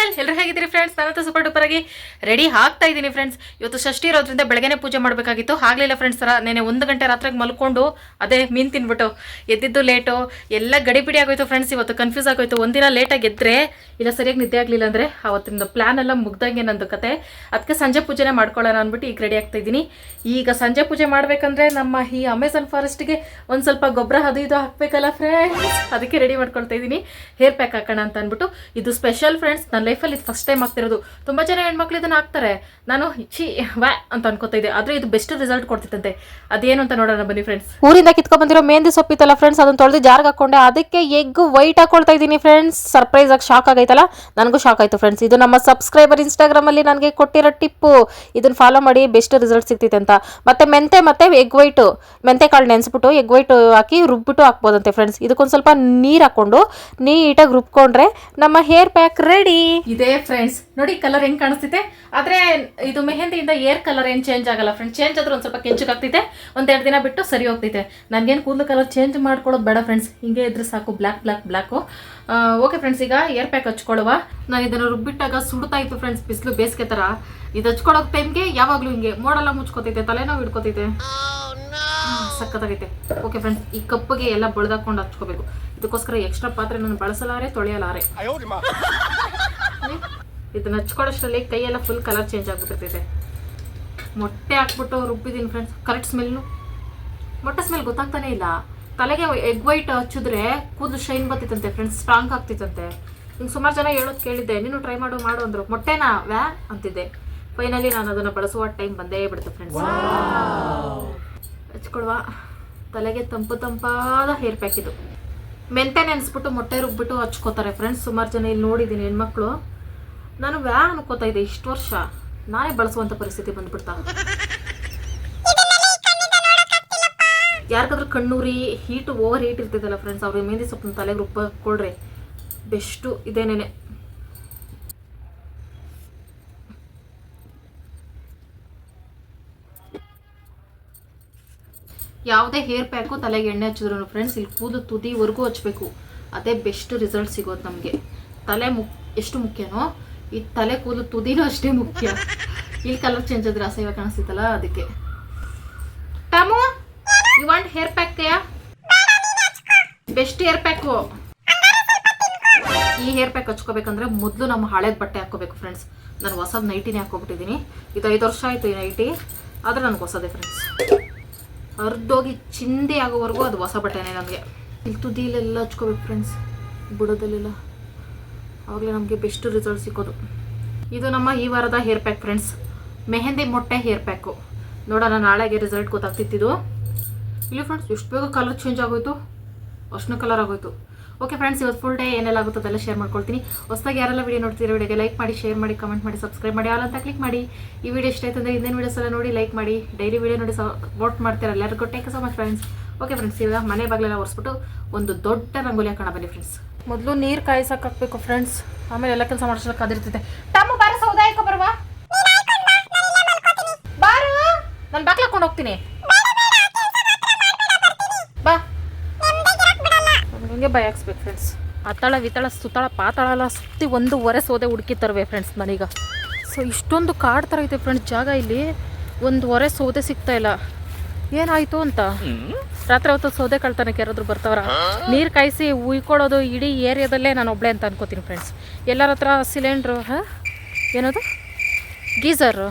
Channel ಎಲ್ಲರೂ ಹೇಗಿದ್ದೀರಿ friends ನಾನಂತೂ ಸೂಪರ್ ಡೂಪರ್ ಆಗಿ ರೆಡಿ ಆಗ್ತಾ ಇದ್ದೀನಿ ಫ್ರೆಂಡ್ಸ್ ಇವತ್ತು ಷಷ್ಠಿ ಇರೋದ್ರಿಂದ ಬೆಳಗ್ಗೆನೆ ಪೂಜೆ ಮಾಡಬೇಕಾಗಿತ್ತು. ಆಗಲಿಲ್ಲ ಫ್ರೆಂಡ್ಸ್ ಥರ ನೆನೆ ಒಂದು ಗಂಟೆ ರಾತ್ರಿಗೆ ಮಲ್ಕೊಂಡು ಅದೇ ಮೀನು ತಿನ್ಬಿಟ್ಟು ಎದ್ದಿದ್ದು ಲೇಟು ಎಲ್ಲ ಗಡಿಬಿಡಿ ಆಗೋಯ್ತು ಫ್ರೆಂಡ್ಸ್ ಇವತ್ತು ಕನ್ಫ್ಯೂಸ್ ಆಗೋಯ್ತು. ಒಂದಿನ ಲೇಟಾಗಿ ಎದ್ರೆ ಇಲ್ಲ ಸರಿಯಾಗಿ ನಿದ್ದೆ ಆಗಲಿಲ್ಲ ಅಂದರೆ ಅವತ್ತಿನ ಪ್ಲ್ಯಾನ್ ಎಲ್ಲ ಮುಗ್ದಂಗೆ ನಂದು ಕತೆ. ಅದಕ್ಕೆ ಸಂಜೆ ಪೂಜೆನೇ ಮಾಡ್ಕೊಳ್ಳೋಣ ಅಂದ್ಬಿಟ್ಟು ಈಗ ರೆಡಿ ಆಗ್ತಾ ಇದ್ದೀನಿ. ಈಗ ಸಂಜೆ ಪೂಜೆ ಮಾಡಬೇಕಂದ್ರೆ ನಮ್ಮ ಈ ಅಮೆಝಾನ್ ಫಾರೆಸ್ಟ್ಗೆ ಒಂದು ಸ್ವಲ್ಪ ಗೊಬ್ಬರ ಅದು ಇದು ಹಾಕಬೇಕಲ್ಲ ಫ್ರೆಂಡ್ಸ್ ಅದಕ್ಕೆ ರೆಡಿ ಮಾಡ್ಕೊಳ್ತಾ ಇದ್ದೀನಿ. ಹೇರ್ ಪ್ಯಾಕ್ ಹಾಕೋಣ ಅಂತ ಅಂದ್ಬಿಟ್ಟು. ಇದು ಸ್ಪೆಷಲ್ ಫ್ರೆಂಡ್ಸ್ ನನ್ನ ಲೈಫಲ್ಲಿ ಫಸ್ಟ್ ಟೈಮ್ ಆಗ್ತಿರೋದು. ತುಂಬ ಜನ ಹೆಣ್ಮಕ್ಳು ಇದನ್ನು ಹಾಕ್ತಾರೆ. ನಾನು ಚಿ ವ್ಯಾ ಅಂತ ಅನ್ಕೋತಾ ಇದ್ದೆ. ಆದರೆ ಇದು ಬೆಸ್ಟ್ ರಿಸಲ್ಟ್ ಕೊಡ್ತಿತ್ತಂತೆ. ಅದೇನು ಅಂತ ನೋಡೋಣ ಬನ್ನಿ ಫ್ರೆಂಡ್ಸ್ ಊರಿಂದ ಕಿತ್ಕೊಂಡ್ ಬಂದಿರೋ ಮೆಹಂದಿ ಸೊಪ್ಪಿತ್ತಲ್ಲ ಫ್ರೆಂಡ್ಸ್ ಅದನ್ನ ತೊಳೆದು ಜಾರ್ಗೆ ಹಾಕೊಂಡೆ ಅದಕ್ಕೆ ಎಗ್ ವೈಟ್ ಹಾಕೊಳ್ತಾ ಇದ್ದೀನಿ ಫ್ರೆಂಡ್ಸ್ ಸರ್ಪ್ರೈಸ್ ಆಗಿ ಶಾಕ್ ಆಗೈತಲ್ಲ? ನನಗೂ ಶಾಕ್ ಆಯ್ತು ಫ್ರೆಂಡ್ಸ್ ಇದು ನಮ್ಮ ಸಬ್ಸ್ಕ್ರೈಬರ್ ಇನ್ಸ್ಟಾಗ್ರಾಮ್ ಅಲ್ಲಿ ನನಗೆ ಕೊಟ್ಟಿರೋ ಟಿಪ್ಪು ಇದನ್ನು ಫಾಲೋ ಮಾಡಿ ಬೆಸ್ಟ್ ರಿಸಲ್ಟ್ ಸಿಗ್ತೈತೆ ಅಂತ. ಮತ್ತೆ ಮೆಂತೆ, ಮತ್ತೆ ಎಗ್ ವೈಟ್ ಮೆಂತೆ ಕಾಳು ನೆನೆಸ್ಬಿಟ್ಟು ಎಗ್ ವೈಟ್ ಹಾಕಿ ರುಬ್ಬಿಟ್ಟು ಹಾಕ್ಬೋದಂತೆ ಫ್ರೆಂಡ್ಸ್ ಇದಕ್ಕೊಂದು ಸ್ವಲ್ಪ ನೀರು ಹಾಕೊಂಡು ನೀಟಾಗಿ ರುಬ್ಕೊಂಡ್ರೆ ನಮ್ಮ ಹೇರ್ ಪ್ಯಾಕ್ ರೆಡಿ ಇದೇ ಫ್ರೆಂಡ್ಸ್ ನೋಡಿ ಕಲರ್ ಹೆಂಗ್ ಕಾಣಿಸ್ತಿದೆ? ಆದ್ರೆ ಇದು ಮೆಹಂದಿಯಿಂದ ಏರ್ ಕಲರ್ ಏನ್ ಚೇಂಜ್ ಆಗಲ್ಲ ಫ್ರೆಂಡ್ಸ್ ಚೇಂಜ್ ಆದ್ರೆ ಒಂದ್ ಸ್ವಲ್ಪ ಕೆಂಚಗಾಗ್ತಿದೆ. ಒಂದೆರಡು ದಿನ ಬಿಟ್ಟು ಸರಿ ಹೋಗ್ತಿದೆ. ನನ್ಗೇನು ಕೂದಲು ಕಲರ್ ಚೇಂಜ್ ಮಾಡ್ಕೊಳ್ಳೋದು ಬೇಡ ಫ್ರೆಂಡ್ಸ್ ಹಿಂಗೆ ಇದ್ರೆ ಸಾಕು black black black okay friends ಈಗ ಏರ್ ಪ್ಯಾಕ್ ಹಚ್ಕೊಳ್ಳುವ. ನಾನು ಇದನ್ನು ರುಬ್ಬಿಟ್ಟಾಗ ಸುಡ್ತಾ ಇತ್ತು ಫ್ರೆಂಡ್ಸ್ ಬಿಸಿಲು ಬೇಸಿಗೆ ಥರ. ಇದು ಹಚ್ಕೊಳ್ಳೋ ಟೈಮ್ಗೆ ಯಾವಾಗಲೂ ಹಿಂಗೆ ಮೋಡಲ್ಲ ಮುಚ್ಕೋತೈತೆ ತಲೆನೋವು ಹಿಡ್ಕೋತೈತೆ ಸಕ್ಕತ್ತಾಗೈತೆ ಓಕೆ ಫ್ರೆಂಡ್ಸ್ ಈ ಕಪ್ಪಿಗೆ ಎಲ್ಲ ಬಳ್ದಾಕೊಂಡು ಹಚ್ಕೋಬೇಕು. ಇದಕ್ಕೋಸ್ಕರ ಎಕ್ಸ್ಟ್ರಾ ಪಾತ್ರೆ ನಾನು ಬಳಸಲಾರೆ, ತೊಳೆಯಲಾರೆ. ಇದನ್ನ ಹಚ್ಕೊಳ್ಳೋಷ್ಟರಲ್ಲಿ ಕೈಯೆಲ್ಲ ಫುಲ್ ಕಲರ್ ಚೇಂಜ್ ಆಗ್ಬಿಟ್ಟಿರ್ತೈತೆ. ಮೊಟ್ಟೆ ಹಾಕ್ಬಿಟ್ಟು ರುಬ್ಬಿದ್ದೀನಿ ಫ್ರೆಂಡ್ಸ್ ಕರೆಕ್ಟ್ ಸ್ಮೆಲ್ಲು ಮೊಟ್ಟೆ ಸ್ಮೆಲ್ ಗೊತ್ತಾಗ್ತಾನೆ ಇಲ್ಲ. ತಲೆಗೆ ಎಗ್ ವೈಟ್ ಹಚ್ಚಿದ್ರೆ ಕೂದಲು ಶೈನ್ ಬರ್ತಿತ್ತಂತೆ ಫ್ರೆಂಡ್ಸ್ ಸ್ಟ್ರಾಂಗ್ ಆಗ್ತಿತ್ತಂತೆ. ಹಿಂಗೆ ಸುಮಾರು ಜನ ಹೇಳೋದು ಕೇಳಿದ್ದೆ ನೀನು ಟ್ರೈ ಮಾಡು ಮಾಡು ಅಂದರು. ಮೊಟ್ಟೆನಾ? ವ್ಯಾ? ಅಂತಿದ್ದೆ. ಫೈನಲಿ ನಾನು ಅದನ್ನು ಬಳಸುವ ಟೈಮ್ ಬಂದೇ ಬಿಡ್ತು ಫ್ರೆಂಡ್ಸ್ ಹಚ್ಕೊಳ್ವಾ ತಲೆಗೆ ತಂಪು ತಂಪಾದ ಹೇರ್ ಪ್ಯಾಕ್ ಇದು. ಮೆಂತೆ ನೆನೆಸ್ಬಿಟ್ಟು ಮೊಟ್ಟೆ ರುಬ್ಬಿಟ್ಟು ಹಚ್ಕೋತಾರೆ ಫ್ರೆಂಡ್ಸ್ ಸುಮಾರು ಜನ ಇಲ್ಲಿ ನೋಡಿದ್ದೀನಿ ಹೆಣ್ಮಕ್ಳು. ನಾನು ವ್ಯಾ ಅನ್ಕೋತಾ ಇದ್ದೆ ಇಷ್ಟು ವರ್ಷ. ನಾನೇ ಬಳಸುವಂತ ಪರಿಸ್ಥಿತಿ ಬಂದ್ಬಿಡ್ತಾ. ಯಾರಿಗಾದ್ರೂ ಕಣ್ಣೂರಿ ಹೀಟ್ ಓವರ್ ಹೀಟ್ ಇರ್ತೈತಲ್ಲ ಫ್ರೆಂಡ್ಸ್ ಅವ್ರಿಗೆ ಮೆಹಂದಿ ಸೊಪ್ಪು ತಲೆಗೆ ರುಬ್ಬ ಕೊಡ್ರಿ ಬೆಸ್ಟು ಇದೇನೇನೆ ಯಾವುದೇ ಹೇರ್ ಪ್ಯಾಕು ತಲೆಗೆ ಎಣ್ಣೆ ಹಚ್ಚಿದ್ರು ಫ್ರೆಂಡ್ಸ್ ಇಲ್ಲಿ ಕೂದಲು ತುದಿವರೆಗೂ ಹಚ್ಚಬೇಕು ಅದೇ ಬೆಸ್ಟ್ ರಿಸಲ್ಟ್ ಸಿಗೋದು ನಮಗೆ. ತಲೆ ಮುಕ್ ಎಷ್ಟು ಮುಖ್ಯನೋ ಈ ತಲೆ ಕೂದಲು ತುದಿನೂ ಅಷ್ಟೇ ಮುಖ್ಯ. ಇಲ್ಲಿ ಕಲರ್ ಚೇಂಜ್ ಆದ್ರೆ ಅಸಹ್ಯ ಕಾಣಿಸ್ತಿತ್ತಲ್ಲ ಅದಕ್ಕೆ. ಟಮು you want hair pack best hair pack ಈ ಹೇರ್ ಪ್ಯಾಕ್ ಹಚ್ಕೋಬೇಕಂದ್ರೆ ಮೊದಲು ನಮ್ಮ ಹಳೇದು ಬಟ್ಟೆ ಹಾಕೋಬೇಕು ಫ್ರೆಂಡ್ಸ್ ನಾನು ಹೊಸದು ನೈಟಿನೇ ಹಾಕೋಬಿಟ್ಟಿದ್ದೀನಿ ಇದು ಐದು ವರ್ಷ ಆಯಿತು ಈ ನೈಟಿ ಆದ್ರೆ ನನಗೆ ಹೊಸದೇ ಫ್ರೆಂಡ್ಸ್ ಅರ್ಧೋಗಿ ಚಿಂದೆ ಆಗೋವರೆಗೂ ಅದು ಹೊಸ ಬಟ್ಟೆನೇ ನನಗೆ ಇಲ್ಲಿ ತುದಿಲೆಲ್ಲ ಹಚ್ಕೋಬೇಕು ಫ್ರೆಂಡ್ಸ್ ಬುಡದಲ್ಲೆಲ್ಲ. ಆವಾಗಲೇ ನಮಗೆ ಬೆಸ್ಟ್ ರಿಸಲ್ಟ್ ಸಿಕ್ಕೋದು. ಇದು ನಮ್ಮ ಈ ವಾರದ ಹೇರ್ ಪ್ಯಾಕ್ ಫ್ರೆಂಡ್ಸ್ ಮೆಹಂದಿ ಮೊಟ್ಟೆ ಹೇರ್ ಪ್ಯಾಕು ನೋಡೋಣ ನಾಳೆಗೆ ರಿಸಲ್ಟ್ ಗೊತ್ತಾಗ್ತಿತ್ತಿದು ಇಲ್ಲಿ ಫ್ರೆಂಡ್ಸ್ ಎಷ್ಟು ಬೇಗ ಕಲರ್ ಚೇಂಜ್ ಆಗೋಯ್ತು? ಅಷ್ಟು ಕಲರ್ ಆಗೋಯ್ತು. ಓಕೆ ಫ್ರೆಂಡ್ಸ್ ಇವತ್ತು ಫುಲ್ ಡೇ ಏನೆಲ್ಲ ಆಗುತ್ತೋ ಅದೆಲ್ಲ ಶೇರ್ ಮಾಡ್ಕೊಳ್ತೀನಿ. ಹೊಸದಾಗಿ ಯಾರೆಲ್ಲ ವೀಡಿಯೋ ನೋಡ್ತೀರಾ ವಿಡಿಯೋಗೆ ಲೈಕ್ ಮಾಡಿ ಶೇರ್ ಮಾಡಿ ಕಮೆಂಟ್ ಮಾಡಿ ಸಬ್ಸ್ಕ್ರೈಬ್ ಮಾಡಿ ಆಲ್ ಅಂತ ಕ್ಲಿಕ್ ಮಾಡಿ. ಈ ವಿಡಿಯೋ ಇಷ್ಟ ಆಯ್ತು ಅಂದರೆ ಹಿಂದಿನ ವೀಡಿಯೋಸ್ ಎಲ್ಲ ನೋಡಿ ಲೈಕ್ ಮಾಡಿ. ಡೈಲಿ ವಿಡಿಯೋ ನೋಡಿ ಸಪೋರ್ಟ್ ಮಾಡ್ತೀರಾ ಎಲ್ಲರಿಗೂ. Take so much friends okay friends ಇವಾಗ ಮನೆ ಬಾಗಿಲೆಲ್ಲ ಒರೆಸ್ಬಿಟ್ಟು ಒಂದು ದೊಡ್ಡ ರಂಗೋಲಿ ಹಾಕೋಣ ಬನ್ನಿ ಫ್ರೆಂಡ್ಸ್ ಮೊದಲು ನೀರು ಕಾಯಿಸಕ್ಕೆ ಹಾಕ್ಬೇಕು ಫ್ರೆಂಡ್ಸ್ ಆಮೇಲೆ ಎಲ್ಲ ಕೆಲಸ ಮಾಡಿಸೋಕೆ ಅದಿರ್ತೈತೆ ತಮ್ಮ ಬಾರ ಸೌದಾಯಕ ಬರುವ? ಬಾರು? ನಾನು ಬಾಕ್ಲ ಹಾಕೊಂಡು ಹೋಗ್ತೀನಿ. ಬಾ. ನನಗೆ ಭಯ ಹಾಕ್ಸ್ಬೇಕು ಫ್ರೆಂಡ್ಸ್ ಅತ್ತಳ ವಿತಳ ಸುತ್ತಳ ಪಾತಾಳ ಎಲ್ಲ ಸುತ್ತಿ ಒಂದೂವರೆ ಸೌದೆ ಹುಡುಕಿ ತರುವೆ ಫ್ರೆಂಡ್ಸ್ ನನೀಗ ಸೊ ಇಷ್ಟೊಂದು ಕಾಡು ಥರ ಐತೆ ಫ್ರೆಂಡ್ಸ್ ಜಾಗ ಇಲ್ಲಿ. ಒಂದೂವರೆ ಸೌದೆ ಸಿಗ್ತಾ ಇಲ್ಲ. ಏನಾಯ್ತು ಅಂತ? ರಾತ್ರಿ ಹೊತ್ತು ಸೌದೆ ಕಳ್ತನಕ್ಕೆ ಯಾರಾದ್ರೂ ಬರ್ತಾವ್ರ? ನೀರು ಕಾಯಿಸಿ ಉಯ್ಕೊಳ್ಳೋದು ಇಡೀ ಏರಿಯಾದಲ್ಲೇ ನಾನು ಒಬ್ಳೆ ಅಂತ ಅನ್ಕೋತೀನಿ ಫ್ರೆಂಡ್ಸ್ ಎಲ್ಲರ ಹತ್ರ ಸಿಲಿಂಡ್ರು ಹಾಂ? ಏನದು? ಗೀಝರು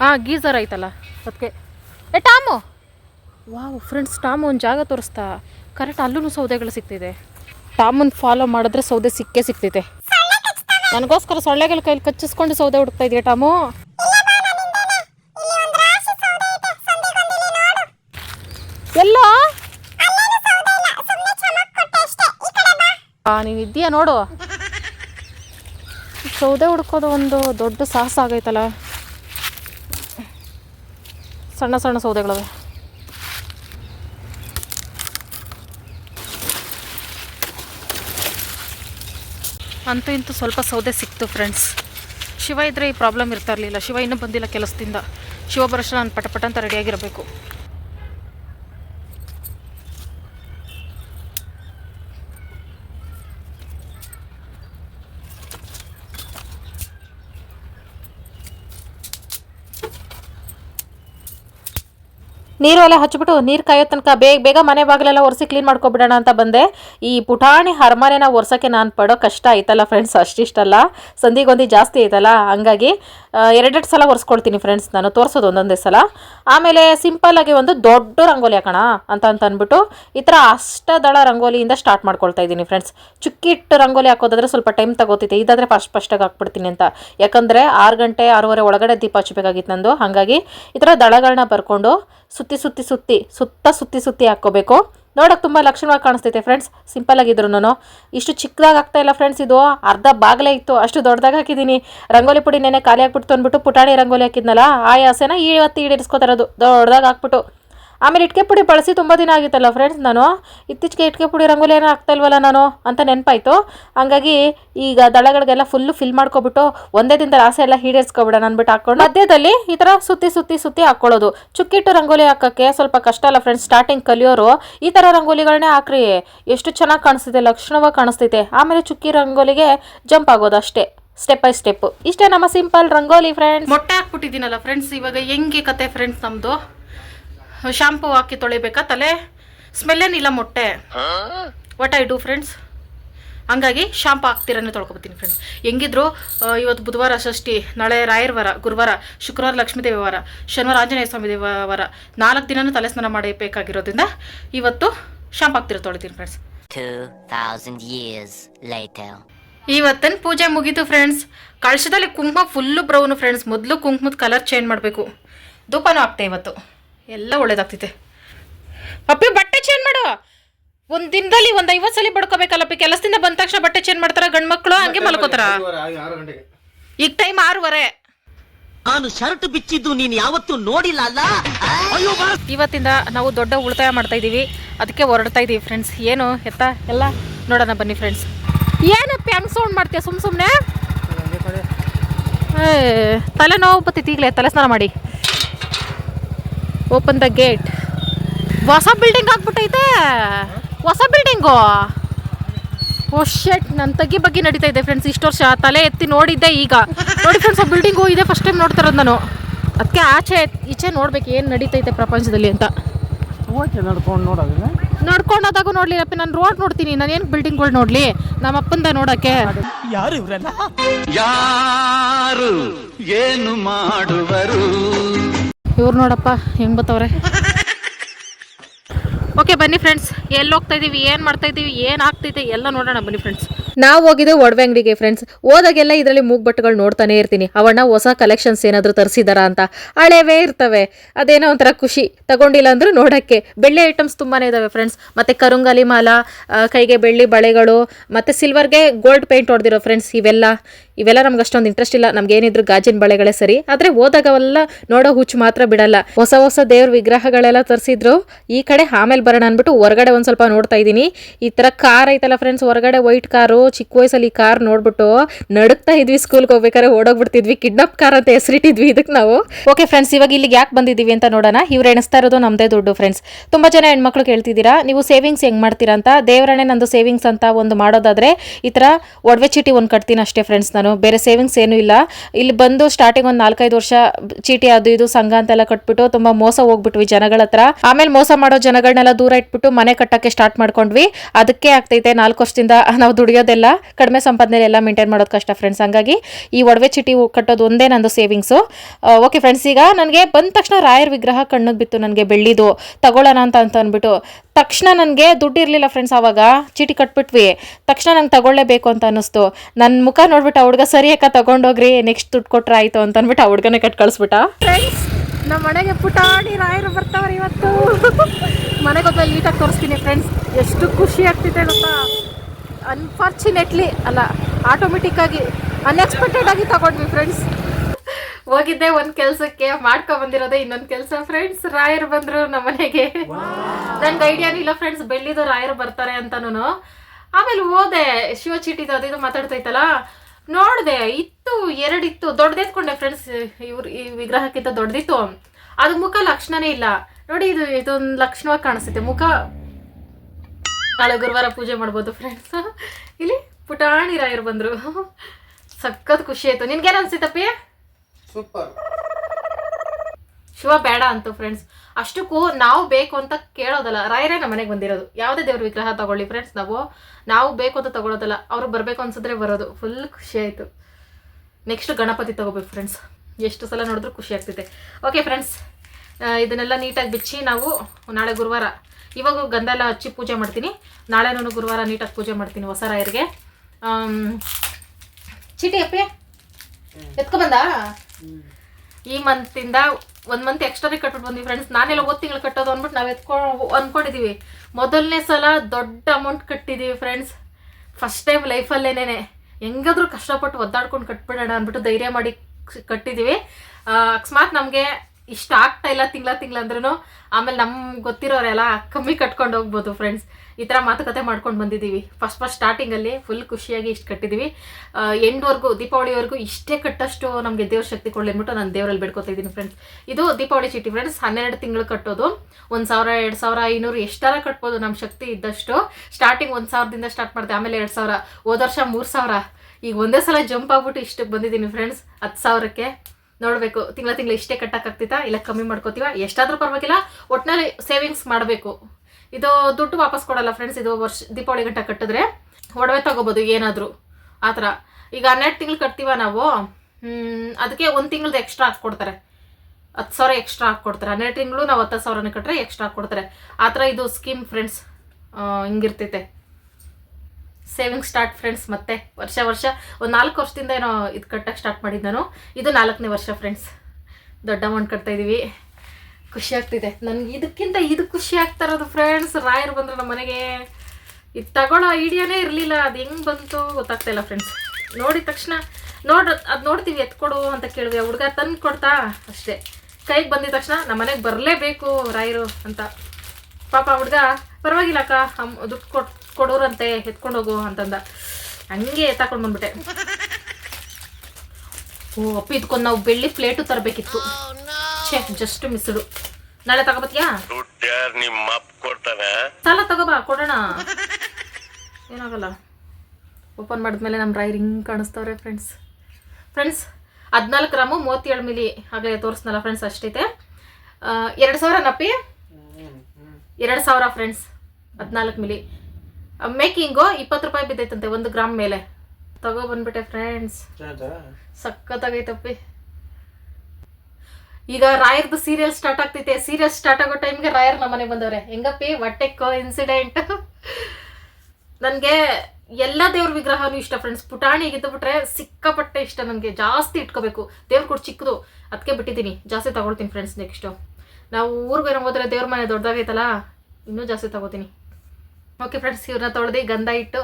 ಹಾಂ ಗೀಝರ್ ಐತಲ್ಲ ಅದಕ್ಕೆ ಏ ಟಾಮು! ವಾವ್ ಫ್ರೆಂಡ್ಸ್ ಟಾಮು ಒಂದು ಜಾಗ ತೋರಿಸ್ತಾ. ಕರೆಕ್ಟ್ ಅಲ್ಲೂ ಸೌದೆಗಳು ಸಿಗ್ತಿದೆ. ಟಾಮನ್ ಫಾಲೋ ಮಾಡಿದ್ರೆ ಸೌದೆ ಸಿಕ್ಕೇ ಸಿಗ್ತೈತೆ ನನಗೋಸ್ಕರ ಸೊಳ್ಳೆಗಳ ಕೈಲಿ ಕಚ್ಚಿಸ್ಕೊಂಡು ಸೌದೆ ಹುಡುಕ್ತಾ ಇದೆಯಾ ಟಾಮು? ನೀನ್ ಇದೆಯಾ ನೋಡು. ಸೌದೆ ಹುಡ್ಕೋದು ಒಂದು ದೊಡ್ಡ ಸಾಹಸ ಆಗೈತಲ್ಲ. ಸಣ್ಣ ಸಣ್ಣ ಸೌದೆಗಳವೆ. ಅಂತೂ ಇಂತೂ ಸ್ವಲ್ಪ ಸೌದೆ ಸಿಕ್ತು ಫ್ರೆಂಡ್ಸ್ ಶಿವ ಇದ್ರೆ ಈ ಪ್ರಾಬ್ಲಮ್ ಇರ್ತಾ ಇರಲಿಲ್ಲ. ಶಿವ ಇನ್ನೂ ಬಂದಿಲ್ಲ ಕೆಲಸದಿಂದ. ಶಿವ ಬರೋಷ್ಟು ನಾನು ಪಟ ಪಟ ಅಂತ ರೆಡಿಯಾಗಿರಬೇಕು ನೀರು ಒಲೆ ಹಚ್ಚಿಬಿಟ್ಟು ನೀರು ಕಾಯೋ ತನಕ ಬೇಗ ಬೇಗ ಮನೆ ಬಾಗಿಲೆಲ್ಲ ಒರೆಸಿ ಕ್ಲೀನ್ ಮಾಡ್ಕೊಬಿಡೋಣ ಅಂತ ಬಂದೆ. ಈ ಪುಟಾಣಿ ಹರಮನೆನ ಒರೆಸೋಕ್ಕೆ ನಾನು ಪಡೋ ಕಷ್ಟ ಆಯ್ತಲ್ಲ ಫ್ರೆಂಡ್ಸ್ ಅಷ್ಟಿಷ್ಟಲ್ಲ. ಸಂಧಿಗೊಂದಿ ಜಾಸ್ತಿ ಐತಲ್ಲ ಹಂಗಾಗಿ ಎರಡೆರಡು ಸಲ ಒರೆಸ್ಕೊಳ್ತೀನಿ ಫ್ರೆಂಡ್ಸ್ ನಾನು, ತೋರಿಸೋದು ಒಂದೊಂದೇ ಸಲ. ಆಮೇಲೆ ಸಿಂಪಲ್ಲಾಗಿ ಒಂದು ದೊಡ್ಡ ರಂಗೋಲಿ ಹಾಕೋಣ ಅಂತ ಅಂತ ಅಂದ್ಬಿಟ್ಟು, ಈ ಥರ ಅಷ್ಟದಳ ರಂಗೋಲಿಯಿಂದ ಸ್ಟಾರ್ಟ್ ಮಾಡ್ಕೊಳ್ತಾ ಇದ್ದೀನಿ ಫ್ರೆಂಡ್ಸ್ ಚುಕ್ಕಿಟ್ಟು ರಂಗೋಲಿ ಹಾಕೋದಾದ್ರೆ ಸ್ವಲ್ಪ ಟೈಮ್ ತಗೋತೈತೆ ಇದಾದರೆ ಫಸ್ಟ್ ಫಸ್ಟಾಗಿ ಹಾಕ್ಬಿಡ್ತೀನಿ ಅಂತ. ಯಾಕಂದರೆ ಆರು ಗಂಟೆ ಆರೂವರೆ ಒಳಗಡೆ ದೀಪ ಹಚ್ಚಬೇಕಾಗಿತ್ತು ನಂದು, ಹಾಗಾಗಿ ಈ ಥರ ದಳಗಳನ್ನ ಬರ್ಕೊಂಡು ಸುತ್ತಿ ಸುತ್ತಿ ಸುತ್ತಿ, ಸುತ್ತ ಸುತ್ತಿ ಸುತ್ತಿ ಹಾಕ್ಕೋಬೇಕು ನೋಡೋಕೆ ತುಂಬ ಲಕ್ಷಣವಾಗಿ ಕಾಣಿಸ್ತೈತೆ ಫ್ರೆಂಡ್ಸ್ ಸಿಂಪಲ್ ಆಗಿದ್ರು ನಾನು ಇಷ್ಟು ಚಿಕ್ಕದಾಗಿ ಆಗ್ತಾ ಇಲ್ಲ ಫ್ರೆಂಡ್ಸ್ ಇದು. ಅರ್ಧ ಬಾಗಲೇ ಇತ್ತು. ಅಷ್ಟು ದೊಡ್ಡದಾಗಿ ಹಾಕಿದ್ದೀನಿ ರಂಗೋಲಿ ಪುಡಿ ನೆನೆ ಖಾಲಿ ಹಾಕ್ಬಿಟ್ಟು ಅಂದ್ಬಿಟ್ಟು ಪುಟಾಣಿ ರಂಗೋಲಿ ಹಾಕಿದ್ನಲ್ಲ, ಆ ಆಸೆನ ಇವತ್ತು ಈಡೇರಿಸ್ಕೋತಾ ಇರೋದು. ದೊಡ್ಡದಾಗಿ ಹಾಕ್ಬಿಟ್ಟು. ಆಮೇಲೆ ಇಟ್ಕೆ ಪುಡಿ ಬಳಸಿ ತುಂಬ ದಿನ ಆಗಿತ್ತಲ್ಲ ಫ್ರೆಂಡ್ಸ್ ನಾನು? ಇತ್ತೀಚೆಗೆ ಇಟ್ಕೆ ಪುಡಿ ರಂಗೋಲಿ ಏನೋ ಹಾಕ್ತಾಯಿಲ್ವಲ್ಲ ನಾನು ಅಂತ ನೆನಪಾಯ್ತು. ಹಂಗಾಗಿ ಈಗ ದಳಗಳಿಗೆಲ್ಲ ಫುಲ್ಲು ಫಿಲ್ ಮಾಡ್ಕೊಬಿಟ್ಟು ಒಂದೇ ದಿನದ ಆಸೆ ಎಲ್ಲ ಹೀಡೇರ್ಸ್ಕೊಬಿಡೋಣ ಅಂದ್ಬಿಟ್ಟು ಹಾಕೊಂಡು ಮಧ್ಯದಲ್ಲಿ ಈ ಥರ ಸುತ್ತಿ ಸುತ್ತಿ ಸುತ್ತಿ ಹಾಕ್ಕೊಳ್ಳೋದು ಚುಕ್ಕಿಟ್ಟು ರಂಗೋಲಿ ಹಾಕೋಕ್ಕೆ ಸ್ವಲ್ಪ ಕಷ್ಟ ಅಲ್ಲ ಫ್ರೆಂಡ್ಸ್ ಸ್ಟಾರ್ಟಿಂಗ್ ಕಲಿಯೋರು ಈ ಥರ ರಂಗೋಲಿಗಳನ್ನೇ ಹಾಕ್ರಿ. ಎಷ್ಟು ಚೆನ್ನಾಗಿ ಕಾಣಿಸ್ತಿದೆ, ಲಕ್ಷಣವಾಗಿ ಕಾಣಿಸ್ತೈತೆ ಆಮೇಲೆ ಚುಕ್ಕಿ ರಂಗೋಲಿಗೆ ಜಂಪ್ ಆಗೋದು ಅಷ್ಟೇ ಸ್ಟೆಪ್ ಬೈ ಸ್ಟೆಪ್ ಇಷ್ಟೇ ನಮ್ಮ ಸಿಂಪಲ್ ರಂಗೋಲಿ ಫ್ರೆಂಡ್ಸ್ ಮೊಟ್ಟೆ ಹಾಕ್ಬಿಟ್ಟಿದ್ದೀನಲ್ಲ ಫ್ರೆಂಡ್ಸ್ ಇವಾಗ ಹೆಂಗೆ ಕತೆ ಫ್ರೆಂಡ್ಸ್ ನಮ್ಮದು ಶಾಂಪೂ ಹಾಕಿ ತೊಳಿಬೇಕಾ? ತಲೆ ಸ್ಮೆಲ್ ಏನಿಲ್ಲ ಮೊಟ್ಟೆ. ವಾಟ್ ಐ ಡೂ ಫ್ರೆಂಡ್ಸ್ ಹಂಗಾಗಿ ಶಾಂಪು ಹಾಕ್ತಿರನೇ ತೊಳ್ಕೊಬತ್ತೀನಿ ಫ್ರೆಂಡ್ಸ್ ಹೆಂಗಿದ್ರು ಇವತ್ತು ಬುಧವಾರ ಷಷ್ಠಿ ನಾಳೆ ರಾಯರ್ ವಾರ ಗುರುವಾರ ಶುಕ್ರವಾರ ಲಕ್ಷ್ಮೀ ದೇವಿ ವಾರ ಶನಿವಾರ ಆಂಜನೇಯ ಸ್ವಾಮಿ ದೇವ ವಾರ. ನಾಲ್ಕು ದಿನನೂ ತಲೆ ಸ್ನಾನ ಮಾಡಬೇಕಾಗಿರೋದ್ರಿಂದ ಇವತ್ತು ಶಾಂಪು ಹಾಕ್ತಿರೋ ತೊಳಿತೀನಿ ಫ್ರೆಂಡ್ಸ್ 2,000 years later. ಇವತ್ತಿನ ಪೂಜೆ ಮುಗೀತು ಫ್ರೆಂಡ್ಸ್ ಕಳಶದಲ್ಲಿ ಕುಂಕುಮ ಫುಲ್ಲು ಬ್ರೌನು ಫ್ರೆಂಡ್ಸ್ ಮೊದಲು ಕುಂಕುಮದ ಕಲರ್ ಚೇಂಜ್ ಮಾಡಬೇಕು. ಧೂಪನೂ ಹಾಕ್ತೆ ಇವತ್ತು. ಎಲ್ಲ ಒಳ್ಳೇದಾಗ್ತೈತೆ. ಅಪ್ಪಿ ಬಟ್ಟೆ ಚೇಂಜ್ ಮಾಡು. ಒಂದು ದಿನದಲ್ಲಿ ಒಂದು ಐವತ್ತು ಸಲ ಬಡ್ಕೋಬೇಕಲ್ಲಪ್ಪಿ ಕೆಲಸದಿಂದ ಬಂದ ತಕ್ಷಣ ಬಟ್ಟೆ ಚೇಂಜ್ ಮಾಡ್ತಾರ ಗಂಡು ಮಕ್ಕಳು ಹಂಗೆ ಮಲ್ಕೋತಾರ. ಈಗ ಟೈಮ್ ಆರೂವರೆ. ನಾನು ಶರ್ಟ್ ಬಿಚ್ಚಿದ್ದು ನೀನ್ ಯಾವತ್ತೂ ನೋಡಿಲ್ಲ ಅಲ್ಲ? ಇವತ್ತಿಂದ ನಾವು ದೊಡ್ಡ ಉಳಿತಾಯ ಮಾಡ್ತಾ ಇದೀವಿ. ಅದಕ್ಕೆ ಹೊರಡ್ತಾ ಇದ್ದೀವಿ ಫ್ರೆಂಡ್ಸ್ ಏನು ಎತ್ತ? ಎಲ್ಲ ನೋಡೋಣ ಬನ್ನಿ ಫ್ರೆಂಡ್ಸ್ ಏನಪ್ಪ ಹೆಂಗ್ ಸೌಂಡ್ ಮಾಡ್ತೀಯ? ಸುಮ್ ಸುಮ್ಮನೆ ತಲೆ ನೋವು ಬತ್ತೈತಿ ಈಗಲೇ. ತಲೆ ಸ್ನಾನ ಮಾಡಿ. ಓಪನ್ ದ ಗೇಟ್ ಹೊಸ ಬಿಲ್ಡಿಂಗ್ ಆಗ್ಬಿಟ್ಟೈತೆ. ಹೊಸ ಬಿಲ್ಡಿಂಗು ಓ ಶೆಟ್ ನನ್ನ ತಗ್ಗಿ ಬಗ್ಗೆ ನಡೀತಾ ಇದೆ ಫ್ರೆಂಡ್ಸ್ ಇಷ್ಟು ವರ್ಷ ತಲೆ ಎತ್ತಿ ನೋಡಿದ್ದೆ ಈಗ. ನೋಡಿ ಫ್ರೆಂಡ್ಸ್ ಆ ಬಿಲ್ಡಿಂಗು ಇದೆ ಫಸ್ಟ್ ಟೈಮ್ ನೋಡ್ತಾ ಇರೋದು ನಾನು. ಅದಕ್ಕೆ ಆಚೆ ಈಚೆ ನೋಡ್ಬೇಕು ಏನು ನಡೀತೈತೆ ಪ್ರಪಂಚದಲ್ಲಿ ಅಂತ. ನಡ್ಕೊಂಡೋದಾಗೂ ನೋಡ್ಲಿಲ್ಲಪ್ಪ ನಾನು ರೋಡ್ ನೋಡ್ತೀನಿ. ನಾನು ಏನು ಬಿಲ್ಡಿಂಗ್ಗಳು ನೋಡ್ಲಿ? ನಮ್ಮ ಅಪ್ಪಂದ ನೋಡಕ್ಕೆ ಯಾರು ಇವರೆಲ್ಲ? ಯಾರು ಏನು ಮಾಡುವರು? ಇವ್ರು ನೋಡಪ್ಪ ಹೆಂಗ್ ಬತ್ತವ್ರೆ ಓಕೆ ಬನ್ನಿ ಫ್ರೆಂಡ್ಸ್ ಎಲ್ಲಿ ಹೋಗ್ತಾ ಇದೀವಿ, ಏನು ಮಾಡ್ತಾ ಇದೀವಿ, ಏನು ಆಗ್ತೈತೆ ಎಲ್ಲ ನೋಡೋಣ ಬನ್ನಿ ಫ್ರೆಂಡ್ಸ್ ನಾವು ಹೋಗಿದ್ದು ಒಡವೆ ಅಂಗಡಿಗೆ ಫ್ರೆಂಡ್ಸ್ ಹೋದಾಗೆಲ್ಲ ಇದರಲ್ಲಿ ಮೂಗ್ಬಟ್ಟುಗಳು ನೋಡ್ತಾನೆ ಇರ್ತೀನಿ. ಅವಣ್ಣ ಹೊಸ ಕಲೆಕ್ಷನ್ಸ್ ಏನಾದರೂ ತರಿಸಿದಾರಾ ಅಂತ. ಹಳೆವೇ ಇರ್ತವೆ. ಅದೇನೋ ಒಂಥರ ಖುಷಿ. ತಗೊಂಡಿಲ್ಲ ಅಂದರೂ ನೋಡೋಕ್ಕೆ. ಬೆಳ್ಳಿ ಐಟಮ್ಸ್ ತುಂಬಾ ಇದಾವೆ ಫ್ರೆಂಡ್ಸ್ ಮತ್ತು ಕರುಂಗಲಿ ಮಾಲ ಕೈಗೆ ಬೆಳ್ಳಿ ಬಳೆಗಳು, ಮತ್ತು ಸಿಲ್ವರ್ಗೆ ಗೋಲ್ಡ್ ಪೇಂಟ್ ಹೊಡೆದಿರೋ ಫ್ರೆಂಡ್ಸ್ ಇವೆಲ್ಲ. ಇವೆಲ್ಲ ನಮ್ಗೆ ಅಷ್ಟೊಂದು ಇಂಟ್ರೆಸ್ಟ್ ಇಲ್ಲ. ನಮ್ಗೆ ಏನಿದ್ರು ಗಾಜಿನ ಬಳೆಗಳೇ ಸರಿ. ಆದ್ರೆ ಹೋದಾಗವೆಲ್ಲ ನೋಡೋ ಹುಚ್ಚು ಮಾತ್ರ ಬಿಡಲ್ಲ. ಹೊಸ ಹೊಸ ದೇವ್ರ ವಿಗ್ರಹಗಳೆಲ್ಲ ತರಿಸಿದ್ರು. ಈ ಕಡೆ ಆಮೇಲೆ ಬರೋಣ ಅಂದ್ಬಿಟ್ಟು ಹೊರಗಡೆ ಒಂದ್ ಸ್ವಲ್ಪ ನೋಡ್ತಾ ಇದ್ದೀನಿ. ಈ ತರ ಕಾರ್ ಐತಲ್ಲ ಫ್ರೆಂಡ್ಸ್ ಹೊರಗಡೆ ವೈಟ್ ಕಾರು, ಚಿಕ್ಕ ವಯಸ್ಸಲ್ಲಿ ಕಾರ್ ನೋಡ್ಬಿಟ್ಟು ನಡುಕ್ತಾ ಇದ್ವಿ ಸ್ಕೂಲ್ಗೆ ಹೋಗ್ಬೇಕಾದ್ರೆ ಓಡೋಗ್ಬಿಡ್ತಿದ್ವಿ. ಕಿಡ್ನಾಪ್ ಕಾರ್ ಅಂತ ಹೆಸರಿಟ್ಟಿದ್ವಿ ಇದಕ್ಕೆ ನಾವು. ಓಕೆ ಫ್ರೆಂಡ್ಸ್ ಇವಾಗ ಇಲ್ಲಿಗೆ ಯಾಕೆ ಬಂದಿದ್ದೀವಿ ಅಂತ ನೋಡೋಣ. ಇವ್ರು ಎಣಿಸ್ತಾ ಇರೋದು ನಮ್ದೇ ದುಡ್ಡು ಫ್ರೆಂಡ್ಸ್ ತುಂಬಾ ಜನ ಹೆಣ್ಮಕ್ಳು ಕೇಳ್ತಿದ್ದೀರಾ. ನೀವು ಸೇವಿಂಗ್ಸ್ ಹೆಂಗ್ ಮಾಡ್ತೀರಾ ಅಂತ. ದೇವರಣೆ ನಂದು ಸೇವಿಂಗ್ಸ್ ಅಂತ ಒಂದು ಮಾಡೋದಾದ್ರೆ ಈ ತರ ಒಡವೆ ಚೀಟಿ ಒಂದು ಕಟ್ತೀನಿ ಅಷ್ಟೇ ಫ್ರೆಂಡ್ಸ್ ನಾನು. ಬೇರೆ ಸೇವಿಂಗ್ಸ್ ಏನೂ ಇಲ್ಲ. ಇಲ್ಲಿ ಬಂದು ಸ್ಟಾರ್ಟಿಂಗ್ ಒಂದು ನಾಲ್ಕೈದು ವರ್ಷ ಚೀಟಿ ಅದು ಇದು ಸಂಘ ಅಂತೆಲ್ಲ ಕಟ್ಬಿಟ್ಟು ತುಂಬಾ ಮೋಸ ಹೋಗ್ಬಿಟ್ವಿ ಜನಗಳ ಹತ್ರ. ಆಮೇಲೆ ಮೋಸ ಮಾಡೋ ಜನಗಳನ್ನೆಲ್ಲ ದೂರ ಇಟ್ಬಿಟ್ಟು ಮನೆ ಕಟ್ಟಕ್ಕೆ ಸ್ಟಾರ್ಟ್ ಮಾಡ್ಕೊಂಡ್ವಿ. ಅದಕ್ಕೆ ಆಗ್ತೈತೆ ನಾಲ್ಕು ವರ್ಷದಿಂದ ನಾವು ದುಡಿಯೋದೆಲ್ಲ. ಕಡಿಮೆ ಸಂಪಾದನೆ ಎಲ್ಲ ಮೇಂಟೈನ್ ಮಾಡೋದು ಕಷ್ಟ ಫ್ರೆಂಡ್ಸ್ ಹಂಗಾಗಿ ಈ ಒಡವೆ ಚೀಟಿ ಕಟ್ಟೋದು ಒಂದೇ ನಂದು ಸೇವಿಂಗ್ಸು ಓಕೆ ಫ್ರೆಂಡ್ಸ್ ಈಗ ನನಗೆ ಬಂದ ತಕ್ಷಣ ರಾಯರ್ ವಿಗ್ರಹ ಕಣ್ಣಿಗೆ ಬಿತ್ತು. ನನಗೆ ಬೆಳ್ಳಿದು ತಗೊಳ್ಳೋಣ ಅಂತ ಅಂತ ಅಂದ್ಬಿಟ್ಟು ತಕ್ಷಣ ನನಗೆ ದುಡ್ಡು ಇರಲಿಲ್ಲ ಫ್ರೆಂಡ್ಸ್ ಆವಾಗ, ಚೀಟಿ ಕಟ್ಬಿಟ್ವಿ. ತಕ್ಷಣ ನಂಗೆ ತಗೊಳ್ಳೇಬೇಕು ಅಂತ ಅನ್ನಿಸ್ತು. ನನ್ನ ಮುಖ ನೋಡ್ಬಿಟ್ಟು ಆ ಹುಡುಗ, ಸರಿ ಅಕ್ಕ, ತಗೊಂಡೋಗ್ರಿ ನೆಕ್ಸ್ಟ್ ದುಡ್ಡು ಕೊಟ್ರೆ ಆಯಿತು ಅಂತ ಅಂದ್ಬಿಟ್ಟು ಆ ಹುಡುಗನೇ ಕಟ್ ಕಳಿಸ್ಬಿಟ್ಟ. ಫ್ರೆಂಡ್ಸ್ ನಮ್ಮ ಮನೆಗೆ ಪುಟಾಣಿ ರಾಯರು ಬರ್ತಾವ್ರೆ ಇವತ್ತು. ಮನೆಗೆ ಹೋದ್ಮೇಲೆ ನೀಟಾಗಿ ತೋರಿಸ್ತೀನಿ ಫ್ರೆಂಡ್ಸ್ ಎಷ್ಟು ಖುಷಿ ಆಗ್ತಿದೆ ಗೊತ್ತಾ? ಅನ್ಫಾರ್ಚುನೇಟ್ಲಿ ಅಲ್ಲ ಆಟೋಮೆಟಿಕ್ಕಾಗಿ ಅನ್ಎಕ್ಸ್ಪೆಕ್ಟೆಡ್ ಆಗಿ ತಗೊಂಡ್ವಿ ಫ್ರೆಂಡ್ಸ್ ಹೋಗಿದ್ದೆ ಒಂದ್ ಕೆಲ್ಸಕ್ಕೆ ಮಾಡ್ಕೊ ಬಂದಿರೋದೇ ಇನ್ನೊಂದ್ ಕೆಲ್ಸ. ಫ್ರೆಂಡ್ಸ್ ರಾಯರು ಬಂದ್ರು ನಮ್ಮ ಮನೆಗೆ. ನನ್ಗೆ ಐಡಿಯಾನು ಇಲ್ಲ ಫ್ರೆಂಡ್ಸ್ ಬೆಳ್ಳಿದು ರಾಯರು ಬರ್ತಾರೆ ಅಂತಾನು ಆಮೇಲೆ ಹೋದೆ ಶಿವ ಚೀಟಿದು ಅದು ಇದು ಮಾತಾಡ್ತೈತಲ್ಲ. ನೋಡ್ದೆ ಇತ್ತು ಎರಡಿತ್ತು ದೊಡ್ಡದೇತ್ಕೊಂಡೆ ಫ್ರೆಂಡ್ಸ್ ಇವ್ರ ಈ ವಿಗ್ರಹಕ್ಕಿಂತ ದೊಡ್ಡದಿತ್ತು. ಅದು ಮುಖ ಲಕ್ಷಣನೇ ಇಲ್ಲ. ನೋಡಿ ಇದು ಇದೊಂದು ಲಕ್ಷಣವಾಗಿ ಕಾಣಿಸುತ್ತೆ ಮುಖ ನಾಳೆ ಗುರುವಾರ ಪೂಜೆ ಮಾಡ್ಬೋದು ಫ್ರೆಂಡ್ಸ್ ಇಲ್ಲಿ ಪುಟಾಣಿ ರಾಯರು ಬಂದ್ರು. ಸಖತ್ ಖುಷಿ ಆಯ್ತು. ನಿನ್ಗೇನು ಅನ್ಸಿತ್ತಪ್ಪಿ? ಸೂಪರ್ ಶಿವ ಬೇಡ ಅಂತ ಫ್ರೆಂಡ್ಸ್ ಅಷ್ಟಕ್ಕೂ ನಾವು ಬೇಕು ಅಂತ ಕೇಳೋದಲ್ಲ. ರಾಯರೇ ನಮ್ಮ ಮನೆಗೆ ಬಂದಿರೋದು. ಯಾವುದೇ ದೇವ್ರ ವಿಗ್ರಹ ತಗೊಳ್ಳಿ ಫ್ರೆಂಡ್ಸ್ ನಾವು. ನಾವು ಬೇಕು ಅಂತ ತಗೊಳ್ಳೋದಲ್ಲ ಅವ್ರು ಬರಬೇಕು ಅನ್ಸಿದ್ರೆ ಬರೋದು. ಫುಲ್ ಖುಷಿ ಆಯಿತು. ನೆಕ್ಸ್ಟ್ ಗಣಪತಿ ತಗೋಬೇಕು ಫ್ರೆಂಡ್ಸ್ ಎಷ್ಟು ಸಲ ನೋಡಿದ್ರು ಖುಷಿ ಆಗ್ತೈತೆ ಓಕೆ ಫ್ರೆಂಡ್ಸ್ ಇದನ್ನೆಲ್ಲ ನೀಟಾಗಿ ಬಿಚ್ಚಿ ನಾವು ನಾಳೆ ಗುರುವಾರ ಇವಾಗ ಗಂಧ ಎಲ್ಲ ಹಚ್ಚಿ ಪೂಜೆ ಮಾಡ್ತೀನಿ. ನಾಳೆನೂ ಗುರುವಾರ ನೀಟಾಗಿ ಪೂಜೆ ಮಾಡ್ತೀನಿ ಹೊಸ ರಾಯರಿಗೆ. ಚೀಟಿ ಅಪ್ಪಿ ಎತ್ಕೊಬಂದ ಈ ಮಂತಿಂದ ಒಂದು ಮಂತ್ ಎಕ್ಸ್ಟ್ರಾ ಕಟ್ಬಿಟ್ಟು ಬಂದ್ವಿ ಫ್ರೆಂಡ್ಸ್ ನಾನೆಲ್ಲ ಓದ್ ತಿಂಗಳು ಕಟ್ಟೋದು ಅಂದ್ಬಿಟ್ಟು ನಾವು ಎತ್ಕೊಂಡು ಅಂದ್ಕೊಂಡಿದ್ದೀವಿ ಮೊದಲನೇ ಸಲ ದೊಡ್ಡ ಅಮೌಂಟ್ ಕಟ್ಟಿದ್ದೀವಿ ಫ್ರೆಂಡ್ಸ್ ಫಸ್ಟ್ ಟೈಮ್ ಲೈಫಲ್ಲೇನೆ ಹೆಂಗಾದ್ರೂ ಕಷ್ಟಪಟ್ಟು ಒದ್ದಾಡ್ಕೊಂಡು ಕಟ್ಬಿಡೋಣ ಅಂದ್ಬಿಟ್ಟು ಧೈರ್ಯ ಮಾಡಿ ಕಟ್ಟಿದ್ದೀವಿ ಅಕಸ್ಮಾತ್ ನಮಗೆ ಇಷ್ಟ ಆಗ್ತಾ ಇಲ್ಲ ತಿಂಗಳ ತಿಂಗಳ ಅಂದ್ರೂ ಆಮೇಲೆ ನಮ್ಗೆ ಗೊತ್ತಿರೋರೆಲ್ಲ ಕಮ್ಮಿ ಕಟ್ಕೊಂಡು ಹೋಗ್ಬೋದು ಫ್ರೆಂಡ್ಸ್ ಈ ಥರ ಮಾತುಕತೆ ಮಾಡ್ಕೊಂಡು ಬಂದಿದ್ದೀವಿ. ಫಸ್ಟ್ ಫಸ್ಟ್ ಸ್ಟಾರ್ಟಿಂಗಲ್ಲಿ ಫುಲ್ ಖುಷಿಯಾಗಿ ಇಷ್ಟು ಕಟ್ಟಿದ್ದೀವಿ ಎಂಡ್ವರೆಗೂ, ದೀಪಾವಳಿವರೆಗೂ ಇಷ್ಟೇ ಕಟ್ಟಷ್ಟು ನಮಗೆ ದೇವ್ರ ಶಕ್ತಿ ಕೊಡಲಿ ಅಂದ್ಬಿಟ್ಟು ನಾನು ದೇವರಲ್ಲಿ ಬೇಡ್ಕೊತಾ ಇದ್ದೀನಿ ಫ್ರೆಂಡ್ಸ್ ಇದು ದೀಪಾವಳಿ ಚೀಟಿ ಫ್ರೆಂಡ್ಸ್ ಹನ್ನೆರಡು ತಿಂಗಳು ಕಟ್ಟೋದು. ಒಂದು ಸಾವಿರ, ಎರಡು ಸಾವಿರ ಐನೂರು ಎಷ್ಟಾರ ಕಟ್ಬೋದು ನಮ್ಮ ಶಕ್ತಿ ಇದ್ದಷ್ಟು. ಸ್ಟಾರ್ಟಿಂಗ್ ಒಂದು ಸಾವಿರದಿಂದ ಸ್ಟಾರ್ಟ್ ಮಾಡಿದೆ, ಆಮೇಲೆ ಎರಡು ಸಾವಿರ. ಹೋದ ವರ್ಷ ಮೂರು ಸಾವಿರ. ಈಗ ಒಂದೇ ಸಲ ಜಂಪ್ ಆಗ್ಬಿಟ್ಟು ಇಷ್ಟಕ್ಕೆ ಬಂದಿದ್ದೀನಿ ಫ್ರೆಂಡ್ಸ್ ಹತ್ತು ಸಾವಿರಕ್ಕೆ. ನೋಡಬೇಕು, ತಿಂಗಳ ತಿಂಗಳು ಇಷ್ಟೇ ಕಟ್ಟಕ್ಕಾಗ್ತಿತ್ತಾ ಇಲ್ಲ ಕಮ್ಮಿ ಮಾಡ್ಕೋತೀವ? ಎಷ್ಟಾದರೂ ಪರವಾಗಿಲ್ಲ ಒಟ್ಟಿನಲ್ಲಿ ಸೇವಿಂಗ್ಸ್ ಮಾಡಬೇಕು. ಇದು ದುಡ್ಡು ವಾಪಸ್ ಕೊಡಲ್ಲ ಫ್ರೆಂಡ್ಸ್ ಇದು ವರ್ಷ, ದೀಪಾವಳಿ ಗಂಟ ಕಟ್ಟಿದ್ರೆ. ಒಡವೆ ತಗೋಬೋದು, ಏನಾದರೂ. ಆ ಥರ. ಈಗ ಹನ್ನೆರಡು ತಿಂಗಳು ಕಟ್ತೀವ ನಾವು ಅದಕ್ಕೆ ಒಂದು ತಿಂಗಳದ್ದು ಎಕ್ಸ್ಟ್ರಾ ಹಾಕ್ಕೊಡ್ತಾರೆ. ಹತ್ತು ಸಾವಿರ ಎಕ್ಸ್ಟ್ರಾ ಹಾಕ್ಕೊಡ್ತಾರೆ. ಹನ್ನೆರಡು ತಿಂಗಳು ನಾವು ಹತ್ತು ಸಾವಿರನ ಕಟ್ಟರೆ ಎಕ್ಸ್ಟ್ರಾ ಹಾಕ್ಕೊಡ್ತಾರೆ. ಆ ಥರ ಇದು ಸ್ಕೀಮ್ ಫ್ರೆಂಡ್ಸ್ ಹಿಂಗಿರ್ತೈತೆ. ಸೇವಿಂಗ್ ಸ್ಟಾರ್ಟ್ ಫ್ರೆಂಡ್ಸ್ ಮತ್ತೆ ವರ್ಷ ವರ್ಷ, ಒಂದು ನಾಲ್ಕು ವರ್ಷದಿಂದ ಏನೋ ಇದು ಕಟ್ಟಕ್ಕೆ ಸ್ಟಾರ್ಟ್ ಮಾಡಿದ್ದು ನಾನು ಇದು ನಾಲ್ಕನೇ ವರ್ಷ ಫ್ರೆಂಡ್ಸ್ ದೊಡ್ಡ ಅಮೌಂಟ್ ಕಟ್ತಾ ಇದ್ದೀವಿ ಖುಷಿ ಆಗ್ತಿದೆ. ನನಗೆ ಇದಕ್ಕಿಂತ ಇದು ಖುಷಿ ಆಗ್ತಾ ಇರೋದು ಫ್ರೆಂಡ್ಸ್ ರಾಯರು ಬಂದರು ನಮ್ಮ ಮನೆಗೆ. ಇದು ತಗೊಳ್ಳೋ ಐಡಿಯಾನೇ ಇರಲಿಲ್ಲ. ಅದು ಹೆಂಗೆ ಬಂತು ಗೊತ್ತಾಗ್ತಾ ಇಲ್ಲ ಫ್ರೆಂಡ್ಸ್ ನೋಡಿದ ತಕ್ಷಣ, ನೋಡ್, ಅದು ನೋಡ್ತೀವಿ ಎತ್ಕೊಡು ಅಂತ ಕೇಳಿದ್ವಿ. ಹುಡುಗ ತಂದು ಕೊಡ್ತಾ ಅಷ್ಟೇ. ಕೈಗೆ ಬಂದಿದ ತಕ್ಷಣ, ನಮ್ಮ ಮನೆಗೆ ಬರಲೇಬೇಕು ರಾಯರು ಅಂತ. ಪಾಪ ಹುಡುಗ, ಪರವಾಗಿಲ್ಲ ಅಕ್ಕ ಅಮ್ಮ ದುಡ್ಡು ಕೊಟ್ ಕೊಡೋರಂತೆ ಎತ್ಕೊಂಡು ಹೋಗು ಅಂತಂದ. ಹಂಗೆ ಎತ್ತಾಕೊಂಡು ಬಂದ್ಬಿಟ್ಟೆ. ಓ ಅಪ್ಪಿ ಇದ್ಕೊಂಡು ನಾವು ಬೆಳ್ಳಿ ಪ್ಲೇಟು ತರಬೇಕಿತ್ತು. ಛೇ ಜಸ್ಟ್ ಮಿಸ್ಡು ನಾಳೆ ತಗೋಬತ್ತೀಯಾ? ಸಾಲ ತಗೋಬಾ ಕೊಡೋಣ. ಏನಾಗಲ್ಲ. ಓಪನ್ ಮಾಡಿದ್ಮೇಲೆ ನಮ್ಮ ರಾಯರ್ ರಿಂಗ್ ಕಾಣಿಸ್ತವ್ರೆ ಫ್ರೆಂಡ್ಸ್ ಫ್ರೆಂಡ್ಸ್ ಹದಿನಾಲ್ಕು ಗ್ರಾಮು ಮೂವತ್ತೇಳು ಮಿಲಿ. ಆಗಲೇ ತೋರಿಸ್ನಲ್ಲ ಫ್ರೆಂಡ್ಸ್ ಅಷ್ಟೈತೆ. ಎರಡು ಸಾವಿರ ನಪ್ಪಿ? ಎರಡು ಸಾವಿರ ಫ್ರೆಂಡ್ಸ್ ಹದಿನಾಲ್ಕು ಮಿಲಿ. ಮೇಕಿಂಗು ಇಪ್ಪತ್ತು ರೂಪಾಯಿ ಬಿದ್ದೈತಂತೆ ಒಂದು ಗ್ರಾಮ್ ಮೇಲೆ. ತಗೋ ಬಂದ್ಬಿಟ್ಟೆ ಫ್ರೆಂಡ್ಸ್ ಸಖತ್ತಾಗೈತಪ್ಪಿ. ಈಗ ರಾಯರ್ದು ಸೀರಿಯಲ್ ಸ್ಟಾರ್ಟ್ ಆಗ್ತೈತೆ. ಸೀರಿಯಲ್ ಸ್ಟಾರ್ಟ್ ಆಗೋ ಟೈಮ್ಗೆ ರಾಯರ್ ನಮ್ಮ ಮನೆಗೆ ಬಂದವ್ರೆ. ಹೆಂಗಪ್ಪಿ ಹೊಟ್ಟೆ ಕೋ ಇನ್ಸಿಡೆಂಟ್ ನನಗೆ ಎಲ್ಲ ದೇವ್ರ ವಿಗ್ರಹನೂ ಇಷ್ಟ ಫ್ರೆಂಡ್ಸ್ ಪುಟಾಣಿ ಬಿಟ್ರೆ ಸಿಕ್ಕಾಪಟ್ಟೆ ಇಷ್ಟ ನನಗೆ. ಜಾಸ್ತಿ ಇಟ್ಕೋಬೇಕು. ದೇವ್ರ ಕೊಟ್ಟು ಚಿಕ್ಕದು. ಅದಕ್ಕೆ ಬಿಟ್ಟಿದ್ದೀನಿ. ಜಾಸ್ತಿ ತಗೊಳ್ತೀನಿ ಫ್ರೆಂಡ್ಸ್ ನೆಕ್ಸ್ಟು ನಾವು ಊರ್ಗೆ ಹೋದ್ರೆ ದೇವ್ರ ಮನೆ ದೊಡ್ಡದಾಗೈತಲ್ಲ ಇನ್ನೂ ಜಾಸ್ತಿ ತಗೋತೀನಿ. ಓಕೆ ಫ್ರೆಂಡ್ಸ್ ಇವ್ರನ್ನ ತೊಳೆದು ಗಂಧ ಇಟ್ಟು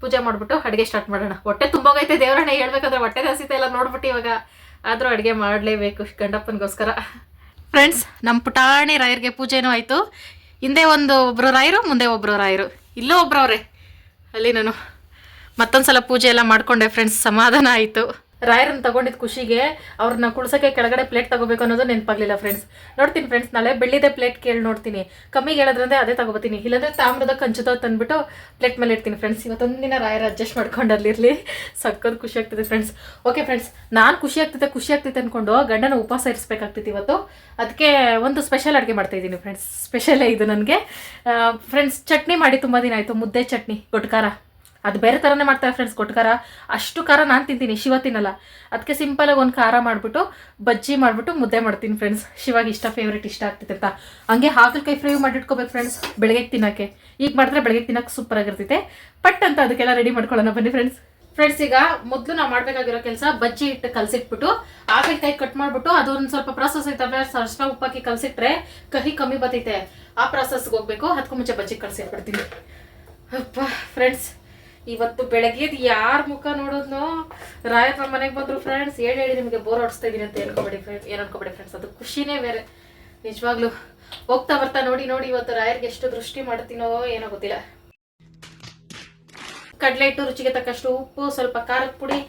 ಪೂಜೆ ಮಾಡಿಬಿಟ್ಟು ಅಡುಗೆ ಸ್ಟಾರ್ಟ್ ಮಾಡೋಣ. ಹೊಟ್ಟೆ ತುಂಬೋಗೈತೆ ದೇವರಣ್ಣ, ಹೇಳ್ಬೇಕಂದ್ರೆ ಹೊಟ್ಟೆ ಹಸಿತೆ ಎಲ್ಲ ನೋಡ್ಬಿಟ್ಟು ಇವಾಗ. ಆದರೂ ಅಡುಗೆ ಮಾಡಲೇಬೇಕು ಗಂಡಪ್ಪನಿಗೋಸ್ಕರ. ಫ್ರೆಂಡ್ಸ್ ನಮ್ಮ ಪುಟಾಣಿ ರಾಯರಿಗೆ ಪೂಜೆನೂ ಆಯಿತು. ಹಿಂದೆ ಒಂದು ಒಬ್ಬರು ರಾಯರು, ಮುಂದೆ ಒಬ್ಬರು ರಾಯರು. ಇಲ್ಲೂ ಒಬ್ಬರವ್ರೆ ಅಲ್ಲಿ ನಾನು ಮತ್ತೊಂದು ಸಲ ಪೂಜೆ ಎಲ್ಲ ಮಾಡಿಕೊಂಡೆ ಫ್ರೆಂಡ್ಸ್ ಸಮಾಧಾನ ಆಯಿತು. ರಾಯರನ್ನ ತಗೊಂಡಿದ್ದು ಖುಷಿಗೆ ಅವ್ರನ್ನ ಕುಳ್ಸಕ್ಕೆ ಕೆಳಗಡೆ ಪ್ಲೇಟ್ ತಗೋಬೇಕು ಅನ್ನೋದು ನೆನಪಾಗ್ಲಿಲ್ಲ ಫ್ರೆಂಡ್ಸ್ ನೋಡ್ತೀನಿ ಫ್ರೆಂಡ್ಸ್ ನಾಳೆ ಬೆಳ್ಳಿದೆ ಪ್ಲೇಟ್ ಕೇಳಿ ನೋಡ್ತೀನಿ. ಕಮ್ಮಿ ಹೇಳೋದ್ರಂದ್ರೆ ಅದೇ ತಗೋತೀನಿ ಇಲ್ಲಾಂದ್ರೆ ತಾಮ್ರದ ಕಂಚುತ ತಂದ್ಬಿಟ್ಟು ಪ್ಲೇಟ್ ಮೇಲೆ ಇಡ್ತೀನಿ ಫ್ರೆಂಡ್ಸ್ ಇವತ್ತೊಂದಿನ ರಾಯರ ಅಡ್ಜಸ್ಟ್ ಮಾಡ್ಕೊಂಡು ಅಲ್ಲಿರಲಿ ಸಕ್ಕತ್ ಖುಷಿ ಆಗ್ತಿದೆ ಫ್ರೆಂಡ್ಸ್ ಓಕೆ ಫ್ರೆಂಡ್ಸ್ ನಾನು ಖುಷಿ ಆಗ್ತಿದೆ ಖುಷಿ ಆಗ್ತಿದೆ ಅಂದ್ಕೊಂಡು ಗಂಡನ ಉಪವಾಸ ಇರಿಸ್ಬೇಕಾಗ್ತಿತ್ತು ಇವತ್ತು. ಅದಕ್ಕೆ ಒಂದು ಸ್ಪೆಷಲ್ ಅಡುಗೆ ಮಾಡ್ತಾ ಇದ್ದೀನಿ ಫ್ರೆಂಡ್ಸ್ ಸ್ಪೆಷಲೇ ಇದು ನನಗೆ. ಫ್ರೆಂಡ್ಸ್ ಚಟ್ನಿ ಮಾಡಿ ತುಂಬ ದಿನ ಆಯಿತು. ಮುದ್ದೆ ಚಟ್ನಿ, ಗೊಟ್ಕಾರ. ಅದು ಬೇರೆ ಥರನೇ ಮಾಡ್ತಾರೆ ಫ್ರೆಂಡ್ಸ್ ಕೊಟ್ಕಾರ ಅಷ್ಟು ಖಾರ ನಾನು ತಿಂತೀನಿ, ಶಿವ ತಿನ್ನಲ್ಲ. ಅದಕ್ಕೆ ಸಿಂಪಲಾಗಿ ಒಂದು ಖಾರ ಮಾಡಿಬಿಟ್ಟು, ಬಜ್ಜಿ ಮಾಡಿಬಿಟ್ಟು ಮುದ್ದೆ ಮಾಡ್ತೀನಿ ಫ್ರೆಂಡ್ಸ್ ಶಿವಾಗಿ ಇಷ್ಟ ಫೇವ್ರೇಟ್ ಇಷ್ಟ ಆಗ್ತೈತೆ ಅಂತ. ಹಂಗೆ ಹಾಗಲಕಾಯಿ ಫ್ರೈ ಮಾಡಿಟ್ಕೋಬೇಕು ಫ್ರೆಂಡ್ಸ್ ಬೆಳಗ್ಗೆ ತಿನ್ನೋಕ್ಕೆ. ಈಗ ಮಾಡಿದ್ರೆ ಬೆಳಗ್ಗೆ ತಿನ್ನೋಕ್ಕೆ ಸೂಪರ್ ಆಗಿರ್ತೈತೆ. ಪಟ್ ಅಂತ ಅದಕ್ಕೆಲ್ಲ ರೆಡಿ ಮಾಡ್ಕೊಳ್ಳೋಣ ಬನ್ನಿ ಫ್ರೆಂಡ್ಸ್ ಫ್ರೆಂಡ್ಸ್ ಈಗ ಮೊದಲು ನಾವು ಮಾಡಬೇಕಾಗಿರೋ ಕೆಲಸ ಬಜ್ಜಿ ಹಿಟ್ಟು ಕಲಸಿಟ್ಬಿಟ್ಟು, ಹಾಗಲಕಾಯಿ ಕಟ್ ಮಾಡಿಬಿಟ್ಟು ಅದೊಂದು ಸ್ವಲ್ಪ ಪ್ರಾಸೆಸ್ ಐತವೆ ಅರ್ಶಿನ ಉಪ್ಪಾಕಿ ಕಲಸಿಟ್ರೆ ಕಹಿ ಕಮ್ಮಿ ಬರ್ತೈತೆ. ಆ ಪ್ರಾಸೆಸ್ಗೆ ಹೋಗ್ಬೇಕು ಅದಕ್ಕೂ ಮುಂಚೆ ಬಜ್ಜಿ ಕಲಸಿಟ್ಬಿಡ್ತೀನಿ ಅಪ್ಪ ಫ್ರೆಂಡ್ಸ್ ಇವತ್ತು ಬೆಳಗ್ಗೆದ್ ಯಾರ ಮುಖ ನೋಡೋದ್ನೋ? ನಮ್ಮ ಮನೆಗೆ ಬಂದ್ರು ಫ್ರೆಂಡ್ಸ್ ಹೇಳಿ ಹೇಳಿ ನಿಮಗೆ ಬೋರ್ ಹೊಡಿಸ್ತಾ ಇದೀನಿ ಅಂತ ಹೇಳ್ಕೊಬೇಡಿ ಫ್ರೆಂಡ್ ಏನು ಅನ್ಕೋಬೇಡಿ ಫ್ರೆಂಡ್ಸ್ ಅದು ಖುಷಿನೇ ಬೇರೆ. ನಿಜವಾಗ್ಲೂ ಹೋಗ್ತಾ ಬರ್ತಾ ನೋಡಿ ನೋಡಿ ಇವತ್ತು ರಾಯರ್ಗೆ ಎಷ್ಟು ದೃಷ್ಟಿ ಮಾಡ್ತೀನೋ ಏನೋ ಗೊತ್ತಿಲ್ಲ. ಕಡಲೆ ಹಿಟ್ಟು ರುಚಿಗೆ ತಕ್ಕಷ್ಟು ಉಪ್ಪು, ಸ್ವಲ್ಪ ಖಾರದ ಪುಡಿ,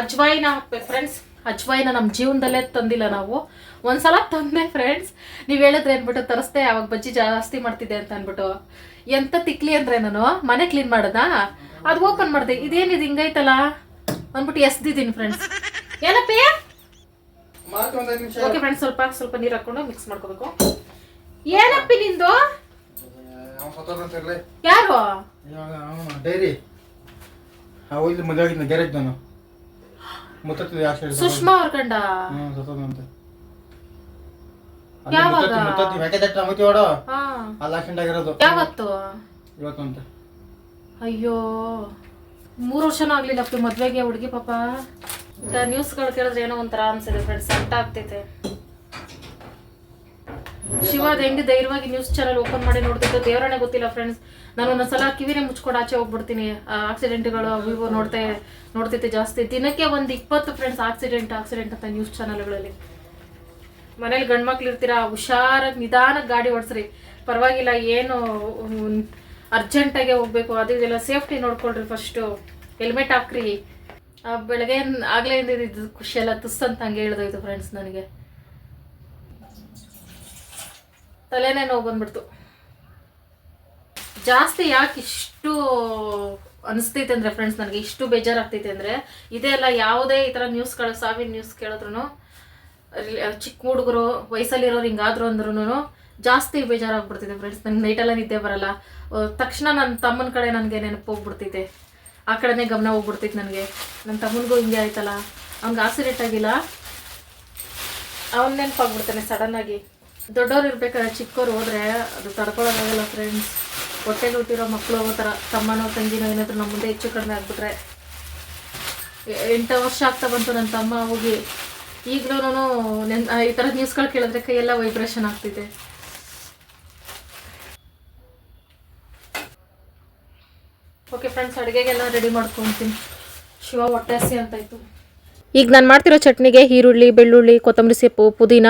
ಅಜ್ವಾಯಿನ ಹಾಕ್ಬೇಕು ಫ್ರೆಂಡ್ಸ್ ಅಜ್ವಾಯಿನ ನಮ್ಮ ಜೀವನದಲ್ಲೇ ತಂದಿಲ್ಲ ನಾವು. ಒಂದ್ಸಲ ತಂದೆ ಫ್ರೆಂಡ್ಸ್ ನೀವು ಹೇಳಿದ್ರೆ ಅಂದ್ಬಿಟ್ಟು ತರಿಸ್ದೆ ಅವಾಗ ಬಜ್ಜಿ ಜಾಸ್ತಿ ಮಾಡ್ತಿದ್ದೆ ಅಂತ ಅಂದ್ಬಿಟ್ಟು ಎಂತ ತಿಕ್ಲಿ ಅಂದ್ರೆ ನಾನು? ಮನೆ ಕ್ಲೀನ್ ಮಾಡೋದಾ? ಅದು ಓಪನ್ ಮಾಡಿದೆ. ಇದೇನಿದು ಹಿಂಗೈತಲ್ಲ ಅಂದ್ಬಿಟ್ಟು ಎಸ್ದಿದ್ದೀನಿ ಫ್ರೆಂಡ್ಸ್ ಏನಪ್ಪ? ಓಕೆ ಫ್ರೆಂಡ್ಸ್ ಸ್ವಲ್ಪ ಸ್ವಲ್ಪ ನೀರು ಹಾಕೊಂಡು ಮಿಕ್ಸ್ ಮಾಡ್ಕೋಬೇಕು. ಏನಪ್ಪ ನಿಂದು? ಯಾರು? ಡೈರಿ. ಇಲ್ಲಿ ಮದುವೆ ಆಗಿದ್ದ ಗ್ಯಾರೇಜ್ ನಾನು. ಮುತ್ತತ್ತಿದೆ ಆ ಸೈಡ್ ಸುಷ್ಮಾ ಅವ್ರ ಕಂಡ ಹ್ಞೂ ಸತ್ತೋದಂತೆ ಯಾವಾಗ? ಮುತ್ತತ್ತಿ ಮೆಕ್ಕೆದಟ್ಟ ಮುತ್ತಿ ಓಡೋ. ಅಲ್ಲಿ ಆಕ್ಸಿಡೆಂಟ್ ಆಗಿರೋದು. ಯಾವತ್ತು? ಇವತ್ತು ಅಂತ. ಅಯ್ಯೋ, ಮೂರು ವರ್ಷನೂ ಆಗ್ಲಿಲ್ಲಪ್ಪಿ ಮದ್ವೆಗೆ ಹುಡುಗಿ ಪಾಪ. ನ್ಯೂಸ್ಗಳು ಕೇಳಿದ್ರೆ ಏನೋ ಒಂಥರ ಅನ್ಸಿದೆ ಫ್ರೆಂಡ್ಸ್ ಸೆಟ್ ಆಗ್ತೈತೆ. ಶಿವಾದ್ ಹೆಂಗೆ ಧೈರ್ಯವಾಗಿ ನ್ಯೂಸ್ ಚಾನಲ್ ಓಪನ್ ಮಾಡಿ ನೋಡ್ತಿದ್ದು ದೇವರಣೆ ಗೊತ್ತಿಲ್ಲ ಫ್ರೆಂಡ್ಸ್ ನಾನು ಒಂದೊಂದ್ಸಲ ಕಿವಿನೇ ಮುಚ್ಕೊಂಡು ಆಚೆ ಹೋಗ್ಬಿಡ್ತೀನಿ. ಆಕ್ಸಿಡೆಂಟ್ಗಳು ಅವು ಇವು ನೋಡ್ತೆ ನೋಡ್ತೈತೆ ಜಾಸ್ತಿ. ದಿನಕ್ಕೆ ಒಂದು ಇಪ್ಪತ್ತು ಫ್ರೆಂಡ್ಸ್ ಆಕ್ಸಿಡೆಂಟ್ ಆಕ್ಸಿಡೆಂಟ್ ಅಂತ ನ್ಯೂಸ್ ಚಾನಲ್ಗಳಲ್ಲಿ ಮನೇಲಿ ಗಂಡ್ಮಕ್ಳು ಇರ್ತೀರಾ, ಹುಷಾರಾಗಿ ನಿಧಾನಕ್ಕೆ ಗಾಡಿ ಓಡಿಸ್ರಿ. ಪರವಾಗಿಲ್ಲ, ಏನು ಅರ್ಜೆಂಟಾಗೆ ಹೋಗ್ಬೇಕು. ಅದು ಇದೆಲ್ಲ ಸೇಫ್ಟಿ ನೋಡ್ಕೊಳ್ರಿ ಫಸ್ಟು ಹೆಲ್ಮೆಟ್ ಹಾಕ್ರಿ. ಬೆಳಗ್ಗೆ ಆಗಲೇ ಇದು ಖುಷಿ ಎಲ್ಲ ತುಸ್ ಅಂತ ಹಂಗೆ ಹೇಳ್ದೋಯ್ತು ಫ್ರೆಂಡ್ಸ್ ನನಗೆ. ತಲೆನೇ ನೋವು ಬಂದ್ಬಿಡ್ತು. ಜಾಸ್ತಿ ಯಾಕೆ ಇಷ್ಟು ಅನಿಸ್ತೈತೆ ಅಂದರೆ ಫ್ರೆಂಡ್ಸ್ ನನಗೆ, ಇಷ್ಟು ಬೇಜಾರಾಗ್ತೈತೆ ಅಂದರೆ, ಇದೇ ಎಲ್ಲ ಯಾವುದೇ ಈ ಥರ ನ್ಯೂಸ್ಗಳು ಸಾವಿನ ನ್ಯೂಸ್ ಕೇಳಿದ್ರು ಚಿಕ್ಕ ಹುಡುಗರು, ವಯಸ್ಸಲ್ಲಿರೋರು ಹಿಂಗಾದ್ರು ಅಂದ್ರೂ ಜಾಸ್ತಿ ಬೇಜಾರಾಗ್ಬಿಡ್ತಿದೆ ಫ್ರೆಂಡ್ಸ್ ನಂಗೆ ನೈಟೆಲ್ಲ ನಿದ್ದೆ ಬರಲ್ಲ. ತಕ್ಷಣ ನನ್ನ ತಮ್ಮನ ಕಡೆ ನನಗೆ ನೆನಪು ಹೋಗ್ಬಿಡ್ತೈತೆ. ಆ ಕಡೆನೇ ಗಮನ ಹೋಗ್ಬಿಡ್ತೈತೆ ನನಗೆ. ನನ್ನ ತಮ್ಮನಿಗೂ ಹಿಂಗೆ ಆಯ್ತಲ್ಲ. ಅವ್ನಿಗೆ ಆಕ್ಸಿಡೆಂಟ್ ಆಗಿಲ್ಲ. ಅವ್ನ ನೆನಪಾಗ್ಬಿಡ್ತಾನೆ ಸಡನ್ನಾಗಿ ದೊಡ್ಡವ್ರು ಇರ್ಬೇಕಾದ್ರೆ ಚಿಕ್ಕವ್ರು ಹೋದ್ರೆ ಅದು ತಡ್ಕೊಳ್ಳೋಕ್ಕಾಗಲ್ಲ ಫ್ರೆಂಡ್ಸ್ ಹೊಟ್ಟೆಗೆ ಹುಟ್ಟಿರೋ ಮಕ್ಕಳು ಹೋಗೋ ಥರ, ತಮ್ಮನೋ ತಂಗಿನೋ ಏನಾದರೂ ನಮ್ಮ ಮುಂದೆ ಹೆಚ್ಚು ಕಡಿಮೆ ಆಗ್ಬಿಟ್ರೆ. ಎಂಟು ವರ್ಷ ಆಗ್ತಾ ಬಂತು ನನ್ನ ತಮ್ಮ ಹೋಗಿ. ಈಗಲೂ ನೆನ್ ಈ ಥರ ನ್ಯೂಸ್ಗಳು ಕೇಳಿದ್ರೆ ಕೈಯೆಲ್ಲ ವೈಬ್ರೇಷನ್ ಆಗ್ತಿದೆ ಓಕೆ ಫ್ರೆಂಡ್ಸ್ ಅಡುಗೆಗೆಲ್ಲ ರೆಡಿ ಮಾಡ್ಕೊತೀನಿ. ಶಿವ ಹೊಟ್ಟೆ ಹಸಿ ಈಗ ನಾನು ಮಾಡ್ತಿರೋ ಚಟ್ನಿಗೆ ಈರುಳ್ಳಿ, ಬೆಳ್ಳುಳ್ಳಿ, ಕೊತ್ತಂಬರಿ ಸೊಪ್ಪು ಪುದೀನ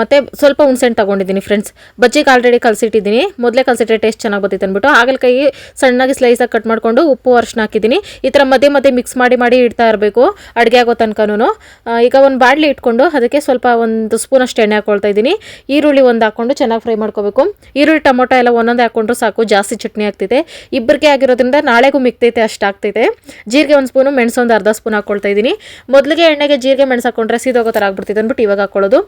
ಮತ್ತು ಸ್ವಲ್ಪ ಹುಣ್ಸೆಣ್ಣು ತೊಗೊಂಡಿದ್ದೀನಿ ಫ್ರೆಂಡ್ಸ್ ಬಜ್ಜಿಗೆ ಆಲ್ರೆಡಿ ಕಲಸಿಟ್ಟಿದ್ದೀನಿ. ಮೊದಲೇ ಕಲಸಿಟ್ಟರೆ ಟೇಸ್ಟ್ ಚೆನ್ನಾಗಿ ಬರ್ತೈತೆ ಅಂದ್ಬಿಟ್ಟು ಹಾಗಲಕಾಯಿ ಸಣ್ಣಗೆ ಸ್ಲೈಸಾಗಿ ಕಟ್ ಮಾಡಿಕೊಂಡು ಉಪ್ಪು ಅರ್ಶಿನ ಹಾಕಿದ್ದೀನಿ. ಈ ಥರ ಮಧ್ಯೆ ಮಧ್ಯೆ ಮಿಕ್ಸ್ ಮಾಡಿ ಮಾಡಿ ಇಡ್ತಾ ಇರಬೇಕು ಅಡುಗೆ ಆಗೋ ತನಕನೂ ಈಗ ಒಂದು ಬಾಡ್ಲಿ ಇಟ್ಕೊಂಡು ಅದಕ್ಕೆ ಸ್ವಲ್ಪ ಒಂದು ಸ್ಪೂನ್ ಅಷ್ಟು ಎಣ್ಣೆ ಹಾಕ್ಕೊಳ್ತಾ ಇದ್ದೀನಿ. ಈರುಳ್ಳಿ ಒಂದು ಹಾಕ್ಕೊಂಡು ಚೆನ್ನಾಗಿ ಫ್ರೈ ಮಾಡ್ಕೋಬೇಕು. ಈರುಳ್ಳಿ, ಟೊಮೊಟೊ ಎಲ್ಲ ಒಂದೊಂದೇ ಹಾಕ್ಕೊಂಡ್ರು ಸಾಕು, ಜಾಸ್ತಿ ಚಟ್ನಿ ಆಗ್ತೈತೆ. ಇಬ್ಬರಿಗೆ ಆಗಿರೋದ್ರಿಂದ ನಾಳೆಗೂ ಮಿಕ್ತೈತೆ, ಅಷ್ಟು ಆಗ್ತೈತೆ. ಜೀರಿಗೆ ಒಂದು ಸ್ಪೂನು ಮೆಣಸು ಒಂದು ಅರ್ಧ ಸ್ಪೂನ್ ಹಾಕ್ಕೊಳ್ತಾ ಇದ್ದೀನಿ. ಮೊದಲಿಗೆ ಎಣ್ಣೆಗೆ ಜೀರಿಗೆ ಮೆಣಸು ಹಾಕೊಂಡ್ರೆ ಸೀದೋಗೋ ಥರ ಆಗ್ಬಿಡ್ತಿತ್ತು. ಅಂದ್ಬಿಟ್ಟು ಇವಾಗ ಹಾಕೊಳ್ಳೋದು.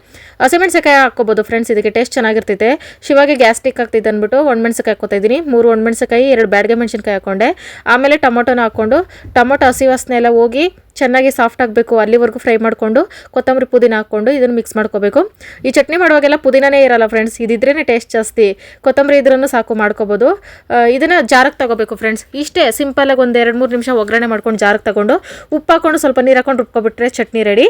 ಹಸಿಮೆಣಸಿಕಾಯಿ ಹಾಕ್ಕೋಬೋದು ಫ್ರೆಂಡ್ಸ್ ಇದಕ್ಕೆ ಟೇಸ್ಟ್ ಚೆನ್ನಾಗಿರ್ತೈತೆ ಶಿವಾಗೆ ಗ್ಯಾಸ್ಟಿಕ್ ಆಗ್ತಿದೆ ಅಂದ್ಬಿಟ್ಟು ಒಣಮೆಣಸಿಕಾಯಿ ಹಾಕೋತಾ ಇದ್ದೀನಿ. ಮೂರು ಒಣಮೆಣಸಿಕಾಯಿ ಎರಡು ಬ್ಯಾಡ್ಗೆ ಮೆಣಸಿನ್ಕಾಯಿ ಹಾಕೊಂಡೆ. ಆಮೇಲೆ ಟೊಮೊಟೊನ ಹಾಕ್ಕೊಂಡು ಟೊಮೊಟೊ ಹಸಿ ವಾಸನೆ ಎಲ್ಲ ಹೋಗಿ ಚೆನ್ನಾಗಿ ಸಾಫ್ಟ್ ಆಗಬೇಕು, ಅಲ್ಲಿವರೆಗೂ ಫ್ರೈ ಮಾಡಿಕೊಂಡು, ಕೊತ್ತಂಬರಿ ಪುದೀನ ಹಾಕ್ಕೊಂಡು ಇದನ್ನು ಮಿಕ್ಸ್ ಮಾಡ್ಕೋಬೇಕು. ಈ ಚಟ್ನಿ ಮಾಡುವಾಗೆಲ್ಲ ಪುದೀನೇ ಇರಲ್ಲ ಫ್ರೆಂಡ್ಸ್ ಇದಿದ್ರೇ ಟೇಸ್ಟ್ ಜಾಸ್ತಿ. ಕೊತ್ತಂಬರಿ ಇದ್ರೂ ಸಾಕು ಮಾಡ್ಕೋಬೋದು. ಇದನ್ನು ಜಾರಕ್ಕೆ ತಗೋಬೇಕು ಫ್ರೆಂಡ್ಸ್ ಇಷ್ಟೇ ಸಿಂಪಲಾಗಿ ಒಂದು ಎರಡು ಮೂರು ನಿಮಿಷ ಒಗ್ಗರಣೆ ಮಾಡ್ಕೊಂಡು ಜಾರಕ್ಕೆ ತಗೊಂಡು, ಉಪ್ಪು ಹಾಕೊಂಡು ಸ್ವಲ್ಪ ನೀರು ಹಾಕೊಂಡು ರುಬ್ಕೊಬಿಟ್ರೆ ಚಟ್ನಿ ರೆಡಿ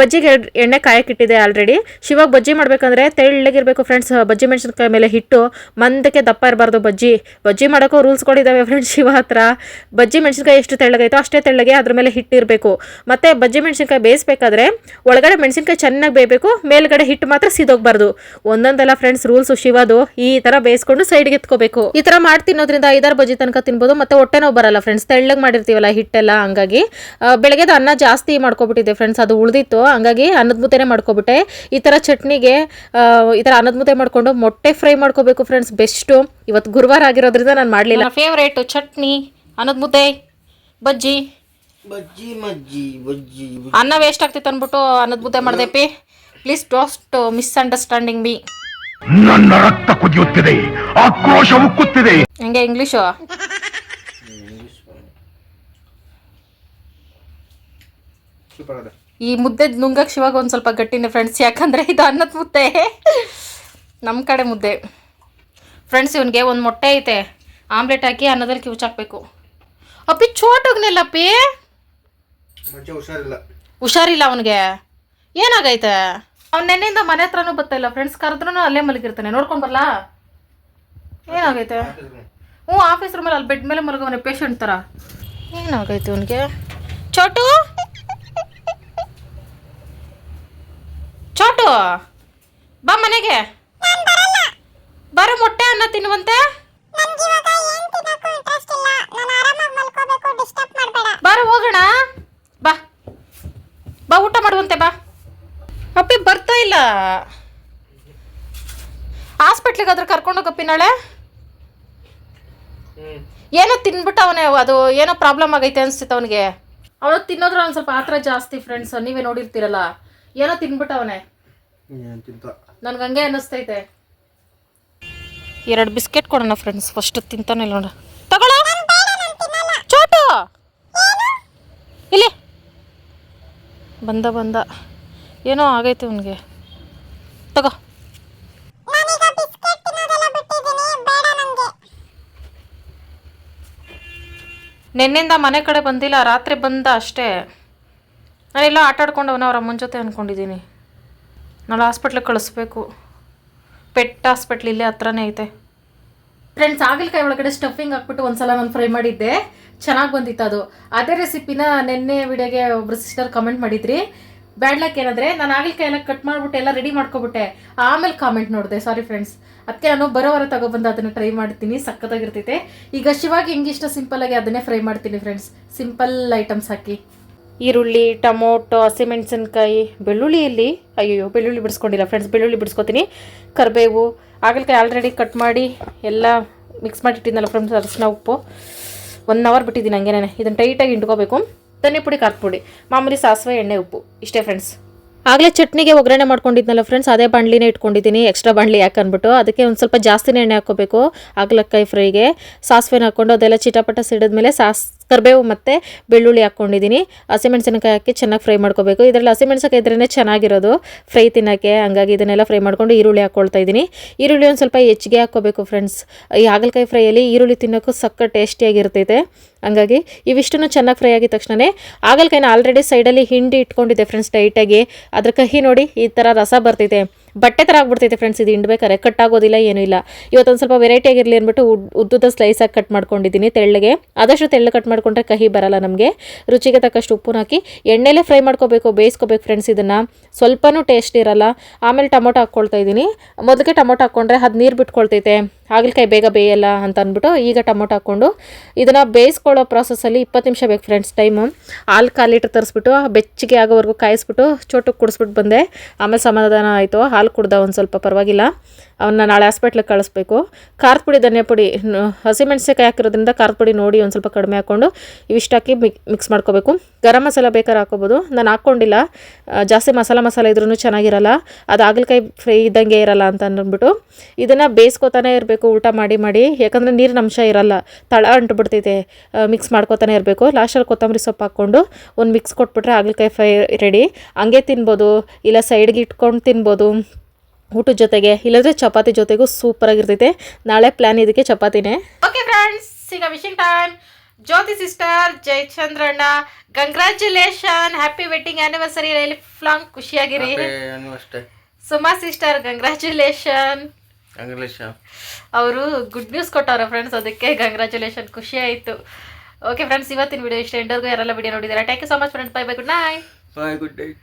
ಬಜ್ಜಿಗೆ ಎರಡು ಎಣ್ಣೆ ಕಾಯಕ್ಕಿಟ್ಟಿದೆ ಆಲ್ರೆಡಿ ಶಿವಾಗ ಬಜ್ಜಿ ಮಾಡಬೇಕಂದ್ರೆ ತೆಳ್ಳಗಿರಬೇಕು ಫ್ರೆಂಡ್ಸ್ ಬಜ್ಜಿ ಮೆಣಸಿನ್ಕಾಯಿ ಮೇಲೆ ಹಿಟ್ಟು, ಮಂದಕ್ಕೆ ದಪ್ಪ ಇರಬಾರ್ದು ಬಜ್ಜಿ. ಬಜ್ಜಿ ಮಾಡೋಕ್ಕೂ ರೂಲ್ಸ್ಗಳಿದ್ದಾವೆ ಫ್ರೆಂಡ್ಸ್ ಶಿವ ಹತ್ರ. ಬಜ್ಜಿ ಮೆಣಸಿನಕಾಯಿ ಎಷ್ಟು ತೆಳ್ಳಗೈತೋ ಅಷ್ಟೇ ತೆಳ್ಳಗೆ, ಅದ್ರ ಮೇಲೆ ಹಿಟ್ಟು ಇರಬೇಕು ಮತ್ತು ಬಜ್ಜಿ ಮೆಣಸಿನ್ಕಾಯಿ ಬೇಯಿಸ್ಬೇಕಾದ್ರೆ ಒಳಗಡೆ ಮೆಣಸಿನ್ಕಾಯಿ ಚೆನ್ನಾಗಿ ಬೇಯಬೇಕು, ಮೇಲ್ಗಡೆ ಹಿಟ್ಟು ಮಾತ್ರ ಸಿದೋಗ್ಬಾರ್ದು. ಒಂದೊಂದಲ್ಲ ಫ್ರೆಂಡ್ಸ್ ರೂಲ್ಸು ಶಿವದು. ಈ ಥರ ಬೇಯಿಸ್ಕೊಂಡು ಸೈಡ್ಗೆ ಎತ್ಕೋಬೇಕು. ಈ ಥರ ಮಾಡಿ ತಿನ್ನೋದ್ರಿಂದ ಐದಾರು ಬಜ್ಜಿ ತನಕ ತಿನ್ಬೋದು, ಮತ್ತು ಹೊಟ್ಟೆ ನೋವು ಬರಲ್ಲ ಫ್ರೆಂಡ್ಸ್ ತೆಳ್ಳಗೆ ಮಾಡಿರ್ತೀವಲ್ಲ ಹಿಟ್ಟೆಲ್ಲ, ಹಂಗಾಗಿ. ಬೆಳಗ್ಗೆದ ಅನ್ನ ಜಾಸ್ತಿ ಮಾಡ್ಕೊಬಿಟ್ಟಿದ್ದೆ ಫ್ರೆಂಡ್ಸ್ ಅದು ಉಳಿದಿತ್ತು. ಹಂಗಾಗಿ ಅನ್ನದ ಮುದ್ದೆನೇ ಮಾಡ್ಕೊಬಿಟ್ಟೆ. ಈ ಥರ ಚಟ್ನಿಗೆ ಈ ಥರ ಅನ್ನದ ಮುದ್ದೆ ಮಾಡಿಕೊಂಡು ಮೊಟ್ಟೆ ಫ್ರೈ ಮಾಡ್ಕೋಬೇಕು ಫ್ರೆಂಡ್ಸ್ ಬೆಸ್ಟು ಇವತ್ತು ಗುರುವಾರ ಆಗಿರೋದ್ರಿಂದ ನಾನು ಮಾಡಲಿಲ್ಲ. ಫೇವ್ರೇಟು ಚಟ್ನಿ, ಅನ್ನದ ಮುದ್ದೆ, ಬಜ್ಜಿ. ಬಜ್ಜಿ ಮಜ್ಜಿ ಬಜ್ಜಿ. ಅನ್ನ ವೇಸ್ಟ್ ಆಗ್ತಿತ್ತು ಅಂದ್ಬಿಟ್ಟು ಅನ್ನದ ಮುದ್ದೆ ಮಾಡಿದೆ. ಪಿ ಪ್ಲೀಸ್ ಡೋಸ್ಟ್ ಮಿಸ್ಅಂಡರ್ಸ್ಟ್ಯಾಂಡಿಂಗ್ ಮೀ ನನ್ನ ರಕ್ತ ಕುದಿಯುತ್ತಿದೆ ಆಕ್ರೋಶ ಉಕ್ಕುತ್ತಿದೆ. ಹಂಗೆ ಇಂಗ್ಲಿಷ್ ಈ ಮುದ್ದೆ ನುಂಗಕ್ಕೆ ಶಿವಾಗ ಒಂದ್ ಸ್ವಲ್ಪ ಗಟ್ಟಿನ ಫ್ರೆಂಡ್ಸ್ ಯಾಕಂದ್ರೆ ಇದು ಅನ್ನದ ಮುದ್ದೆ. ನಮ್ಮ ಕಡೆ ಮುದ್ದೆ. ಫ್ರೆಂಡ್ಸ್ ಇವನಿಗೆ ಒಂದು ಮೊಟ್ಟೆ ಐತೆ. ಆಮ್ಲೆಟ್ ಹಾಕಿ ಅನ್ನದಲ್ಲಿ ಕಿವುಚಾಕ್ಬೇಕು. ಅಪ್ಪಿ ಚೋಟೋಗ್ನಿಲ್ಲಪ್ಪಿ ಹುಷಾರಿಲ್ಲ. ಹುಷಾರಿಲ್ಲ ಅವನಿಗೆ. ಏನಾಗೈತೆ? ಅವ್ನು ನೆನ್ನೆಯಿಂದ ಮನೆ ಹತ್ರನೂ ಬರ್ತಾ ಇಲ್ಲ. ಫ್ರೆಂಡ್ಸ್ ಕರೆದ್ರೂ ಅಲ್ಲೇ ಮಲಗಿರ್ತಾನೆ. ನೋಡ್ಕೊಂಡು ಬರಲಾ? ಏನಾಗೈತೆ? ಹ್ಞೂ ಆಫೀಸ್ ರೂಮಲ್ಲಿ ಅಲ್ಲಿ ಬೆಡ್ ಮೇಲೆ ಮಲಗವನೆ ಪೇಷಂಟ್ ಥರ ಏನಾಗೈತೆ ಅವನಿಗೆ? ಚೋಟು? ಚೋಟು? ಬಾ ಮನೆಗೆ. ಬರೋ ಮೊಟ್ಟೆ ಅನ್ನ ತಿನ್ನುವಂತೆ ಬಾರ ಹೋಗೋಣ ಬಾ ಬಾ ಊಟ ಮಾಡುವಂತೆ ಬಾ ಅಪ್ಪಿ ಬರ್ತಾ ಇಲ್ಲ ಹಾಸ್ಪಿಟ್ಲಿಗೆ ಆದ್ರೆ ಕರ್ಕೊಂಡೋಗಪ್ಪಿ ನಾಳೆ ಏನೋ ತಿನ್ಬಿಟ್ಟು ಅವನೇ ಅದು ಏನೋ ಪ್ರಾಬ್ಲಮ್ ಆಗೈತೆ ಅನ್ಸುತ್ತೆ ಅವನಿಗೆ. ಅವನು ತಿನ್ನೋದ್ರ ಒಂದು ಸ್ವಲ್ಪ ಆತ್ರ ಜಾಸ್ತಿ ಫ್ರೆಂಡ್ಸ್ ನೀವೇ ನೋಡಿರ್ತೀರಲ್ಲ. ಏನೋ ತಿನ್ಬಿಟ್ಟು ಅವನೇ. ತಿಂತ? ನನ್ಗೆ ಹಂಗೆ ಅನ್ನಿಸ್ತೈತೆ. ಎರಡು ಬಿಸ್ಕೆಟ್ ಕೊಡೋಣ ಫ್ರೆಂಡ್ಸ್ ಫಸ್ಟ್ ತಿಂತಾನೆ ನೋಡ. ತಗೊಳ ಚೋಟು. ಇಲ್ಲಿ. ಬಂದ ಬಂದ. ಏನೋ ಆಗೈತೆ ಅವನಿಗೆ. ತಗೋ. ನಿನ್ನೆಯಿಂದ ಮನೆ ಕಡೆ ಬಂದಿಲ್ಲ ರಾತ್ರಿ ಬಂದ ಅಷ್ಟೇ. ನಾನೆಲ್ಲ ಆಟ ಆಡ್ಕೊಂಡವನ ಅವ್ರ ಅಮ್ಮನ ಜೊತೆ ಅಂದ್ಕೊಂಡಿದ್ದೀನಿ ನಾಳೆ ಹಾಸ್ಪಿಟ್ಲಿಗೆ ಕಳಿಸ್ಬೇಕು. ಪೆಟ್ ಹಾಸ್ಪಿಟ್ಲ್ ಇಲ್ಲೇ ಹತ್ರನೇ ಐತೆ. ಫ್ರೆಂಡ್ಸ್ ಆಗಲಕಾಯಿ ಒಳಗಡೆ ಸ್ಟಫಿಂಗ್ ಹಾಕ್ಬಿಟ್ಟು ಒಂದ್ಸಲ ನಾನು ಫ್ರೈ ಮಾಡಿದ್ದೆ. ಚೆನ್ನಾಗಿ ಬಂದಿತ್ತು ಅದು. ಅದೇ ರೆಸಿಪಿನ ನಿನ್ನೆ ವಿಡಿಯೋಗೆ ಒಬ್ರು ಸಿಸ್ಟರ್ ಕಮೆಂಟ್ ಮಾಡಿದ್ರಿ. ಬ್ಯಾಡ್ಲಕ್ ಏನಂದ್ರೆ ನಾನು ಆಗಲಕಾಯಿ ಎಲ್ಲ ಕಟ್ ಮಾಡ್ಬಿಟ್ಟು ಎಲ್ಲ ರೆಡಿ ಮಾಡ್ಕೊಬಿಟ್ಟೆ. ಆಮೇಲೆ ಕಾಮೆಂಟ್ ನೋಡಿದೆ ಸಾರಿ ಫ್ರೆಂಡ್ಸ್ ಅದಕ್ಕೆ ನಾನು ಬರೋವರ ತಗೊಬಂದು ಅದನ್ನು ಟ್ರೈ ಮಾಡ್ತೀನಿ, ಸಖತ್ತಾಗಿರ್ತೈತೆ. ಈಗ ಶಿವಾಗಿ ಹೆಂಗಿಷ್ಟ ಸಿಂಪಲ್ ಆಗಿ ಅದನ್ನೇ ಫ್ರೈ ಮಾಡ್ತೀನಿ ಫ್ರೆಂಡ್ಸ್ ಸಿಂಪಲ್ ಐಟಮ್ಸ್ ಹಾಕಿ. ಈರುಳ್ಳಿ, ಟೊಮೊಟೊ, ಹಸಿಮೆಣಸಿನ್ಕಾಯಿ, ಬೆಳ್ಳುಳ್ಳಿಯಲ್ಲಿ ಅಯ್ಯೋ ಬೆಳ್ಳುಳ್ಳಿ ಬಿಡಿಸ್ಕೊಂಡಿಲ್ಲ ಫ್ರೆಂಡ್ಸ್ ಬೆಳ್ಳುಳ್ಳಿ ಬಿಡಿಸ್ಕೊತೀನಿ. ಕರಿಬೇವು ಆಗಲಕಾಯಿ ಆಲ್ರೆಡಿ ಕಟ್ ಮಾಡಿ ಎಲ್ಲ ಮಿಕ್ಸ್ ಮಾಡಿ ಇಟ್ಟಿದ್ನಲ್ಲ ಫ್ರೆಂಡ್ಸ್ ಅರಶಿನ, ಉಪ್ಪು. ಒನ್ ಅವರ್ ಬಿಟ್ಟಿದ್ದೀನಿ ಹಂಗೇನೆ. ಇದನ್ನು ಟೈಟಾಗಿ ಇಂಡ್ಕೋಬೇಕು ಧನಿಯ ಪುಡಿ, ಖಾರದ ಪುಡಿ, ಮಾಮೂಲಿ ಸಾಸಿವೆ, ಎಣ್ಣೆ, ಉಪ್ಪು. ಇಷ್ಟೇ ಫ್ರೆಂಡ್ಸ್ ಆಗಲೇ ಚಟ್ನಿಗೆ ಒಗ್ಗರಣೆ ಮಾಡ್ಕೊಂಡಿದ್ನಲ್ಲ ಫ್ರೆಂಡ್ಸ್ ಅದೇ ಬಾಣಲಿನೇ ಇಟ್ಕೊಂಡಿದ್ದೀನಿ ಎಕ್ಸ್ಟ್ರಾ ಬಾಣಲಿ ಯಾಕೆ ಅಂದ್ಬಿಟ್ಟು ಅದಕ್ಕೆ ಒಂದು ಸ್ವಲ್ಪ ಜಾಸ್ತಿನೇ ಎಣ್ಣೆ ಹಾಕೋಬೇಕು ಆಗಲಕಾಯಿ ಫ್ರೈಗೆ ಸಾಸಿವೆನ ಹಾಕ್ಕೊಂಡು ಅದೆಲ್ಲ ಚಿಟಪಟ ಸಿಡಿದ್ಮೇಲೆ ಸಾಸ್ ಕರಿಬೇವು ಮತ್ತು ಬೆಳ್ಳುಳ್ಳಿ ಹಾಕ್ಕೊಂಡಿದ್ದೀನಿ. ಹಸಿಮೆಣಸಿನಕಾಯಿ ಹಾಕಿ ಚೆನ್ನಾಗಿ ಫ್ರೈ ಮಾಡ್ಕೋಬೇಕು. ಇದರಲ್ಲಿ ಹಸಿಮೆಣಸಿನಕಾಯಿ ಇದ್ರೇ ಚೆನ್ನಾಗಿರೋದು. ಫ್ರೈ ತಿನ್ನೋಕ್ಕೆ ಹಂಗಾಗಿ ಇದನ್ನೆಲ್ಲ ಫ್ರೈ ಮಾಡ್ಕೊಂಡು ಈರುಳ್ಳಿ ಹಾಕ್ಕೊಳ್ತಾ ಇದ್ದೀನಿ. ಈರುಳ್ಳಿ ಒಂದು ಸ್ವಲ್ಪ ಹೆಚ್ಚಿಗೆ ಹಾಕ್ಕೋಬೇಕು ಫ್ರೆಂಡ್ಸ್. ಈ ಹಾಗಲಕಾಯಿ ಫ್ರೈಯಲ್ಲಿ ಈರುಳ್ಳಿ ತಿನ್ನೋಕ್ಕೂ ಸಕ್ಕ ಟೇಸ್ಟಿಯಾಗಿರ್ತೈತೆ ಹಂಗಾಗಿ ಇವಿಷ್ಟನ್ನು ಚೆನ್ನಾಗಿ ಫ್ರೈ ಆಗಿದ ತಕ್ಷಣವೇ ಹಾಗಲಕಾಯಿನ ಆಲ್ರೆಡಿ ಸೈಡಲ್ಲಿ ಹಿಂಡಿ ಇಟ್ಕೊಂಡಿದ್ದೆ ಫ್ರೆಂಡ್ಸ್, ಟೈಟಾಗಿ. ಅದ್ರ ಕಹಿ ನೋಡಿ ಈ ಥರ ರಸ ಬರ್ತೈತೆ. ಬಟ್ಟೆ ಥರ ಆಗ್ಬಿಡ್ತೈತೆ ಫ್ರೆಂಡ್ಸ್ ಇದು ಹಿಂಡ್ಬೇಕಾರೆ ಕಟ್ ಆಗೋದಿಲ್ಲ, ಏನೂ ಇಲ್ಲ. ಇವತ್ತೊಂದು ಸ್ವಲ್ಪ ವೆರೈಟಿ ಆಗಿರಲಿ ಅಂದ್ಬಿಟ್ಟು ಉದ್ ಉದ್ದುದ ಸ್ಲೈಸಾಗಿ ಕಟ್ ಮಾಡ್ಕೊಂಡಿದ್ದೀನಿ ತೆಳ್ಳಗೆ. ಆದಷ್ಟು ತೆಳ್ಳು ಕಟ್ ಮಾಡ್ಕೊಂಡ್ರೆ ಕಹಿ ಬರಲ್ಲ ನಮಗೆ. ರುಚಿಗೆ ತಕ್ಕಷ್ಟು ಉಪ್ಪು ಹಾಕಿ ಎಣ್ಣೆಲೇ ಫ್ರೈ ಮಾಡ್ಕೋಬೇಕು, ಬೇಯಿಸ್ಕೋಬೇಕು ಫ್ರೆಂಡ್ಸ್ ಇದನ್ನು. ಸ್ವಲ್ಪನೂ ಟೇಸ್ಟ್ ಇರಲ್ಲ. ಆಮೇಲೆ ಟೊಮೊಟೊ ಹಾಕ್ಕೊಳ್ತಾ ಇದ್ದೀನಿ. ಮೊದಲಿಗೆ ಟೊಮೊಟೊ ಹಾಕ್ಕೊಂಡ್ರೆ ಅದು ನೀರು ಬಿಟ್ಕೊಳ್ತೈತೆ. ಹಾಗಲಕಾಯಿ ಬೇಗ ಬೇಯಲ್ಲ ಅಂತ ಅಂದ್ಬಿಟ್ಟು ಈಗ ಟೊಮೊಟೊ ಹಾಕ್ಕೊಂಡು ಇದನ್ನು ಬೇಯಿಸ್ಕೊಳ್ಳೋ ಪ್ರಾಸೆಸ್ಸಲ್ಲಿ ಇಪ್ಪತ್ತು ನಿಮಿಷ ಬೇಕು ಫ್ರೆಂಡ್ಸ್ ಟೈಮು ಹಾಲು ಕಾಲು ಲೀಟ್ರ್ ತರಿಸ್ಬಿಟ್ಟು ಬೆಚ್ಚಗೆ ಆಗೋವರೆಗೂ ಕಾಯಿಸ್ಬಿಟ್ಟು ಚೋಟಕ್ಕೆ ಕುಡಿಸ್ಬಿಟ್ಟು ಬಂದೆ. ಆಮೇಲೆ ಸಮಾಧಾನ ಆಯಿತು. ಹಾಲು ಕುಡ್ದ ಒಂದು ಸ್ವಲ್ಪ ಪರವಾಗಿಲ್ಲ. ಅವನ್ನ ನಾಳೆ ಹಾಸ್ಪಿಟ್ಲಿಗೆ ಕಳಿಸ್ಬೇಕು. ಖಾರದ ಪುಡಿ, ಧನಿಯಾ ಪುಡಿ ಹಸಿಮೆಣಸಿನ್ಕಾಯಿ ಹಾಕಿರೋದ್ರಿಂದ ಖಾರದ ಪುಡಿ ನೋಡಿ ಒಂದು ಸ್ವಲ್ಪ ಕಡಿಮೆ ಹಾಕ್ಕೊಂಡು ಇವಿಷ್ಟು ಹಾಕಿ ಮಿಕ್ ಮಿಕ್ಸ್ ಮಾಡ್ಕೋಬೇಕು. ಗರಂ ಮಸಾಲ ಬೇಕಾದ್ರೆ ಹಾಕೋಬೋದು ನಾನು ಹಾಕ್ಕೊಂಡಿಲ್ಲ. ಜಾಸ್ತಿ ಮಸಾಲ ಮಸಾಲ ಇದ್ರೂ ಚೆನ್ನಾಗಿರಲ್ಲ. ಅದು ಹಾಗಲಕಾಯಿ ಫ್ರೈ ಇದ್ದಂಗೆ ಇರಲ್ಲ ಅಂತ ಅಂದ್ಬಿಟ್ಟು ಇದನ್ನು ಬೇಯಿಸ್ಕೊತಾನೆ ಇರಬೇಕು, ಊಟ ಮಾಡಿ ಮಾಡಿ. ಯಾಕಂದರೆ ನೀರಿನ ಅಂಶ ಇರಲ್ಲ. ತಳ ಅಂಟ್ಬಿಡ್ತೈತೆ. ಮಿಕ್ಸ್ ಮಾಡ್ಕೋತಾನೆ ಇರಬೇಕು. ಲಾಸ್ಟಲ್ಲಿ ಕೊತ್ತಂಬರಿ ಸೊಪ್ಪು ಹಾಕ್ಕೊಂಡು ಒಂದು ಮಿಕ್ಸ್ ಕೊಟ್ಬಿಟ್ರೆ ಹಾಗಲಕಾಯಿ ಫ್ರೈ ರೆಡಿ ಹಂಗೆ ತಿನ್ಬೋದು. ಇಲ್ಲ ಸೈಡ್ಗೆ ಇಟ್ಕೊಂಡು ತಿನ್ಬೋದು. ಊಟದ ಜೊತೆಗೆ ಇಲ್ಲದ್ರೆ ಚಪಾತಿ ಜೊತೆಗೂ ಸೂಪರ್ ಆಗಿರ್ತೈತೆ. ನಾಳೆ ಪ್ಲಾನ್ ಇದಕ್ಕೆ ಚಪಾತಿನೇ. ಓಕೆ ಫ್ರೆಂಡ್ಸ್ ಈಗ wishing time Jyothi sister ಜಯಚಂದ್ರಣ್ಣ congratulation happy wedding anniversary life long ಖುಷಿಯಾಗಿರಿ. Suma sister congratulation ಅವರು ಗುಡ್ ನ್ಯೂಸ್ ಕೊಟ್ಟವರು ಫ್ರೆಂಡ್ಸ್ ಅದಕ್ಕೆ ಕಂಗ್ರಾಚ್ಯುಲೇಷನ್ ಖುಷಿ ಆಯಿತು. ಓಕೆ ಫ್ರೆಂಡ್ಸ್ ಇವತ್ತಿನ ವಿಡಿಯೋ ಇಷ್ಟ ಎಂಡರ್ಗೂ ಯಾರೆಲ್ಲ ವಿಡಿಯೋ ನೋಡಿದ್ದಾರೆ? Thank you so much friends bye bye good night bye good night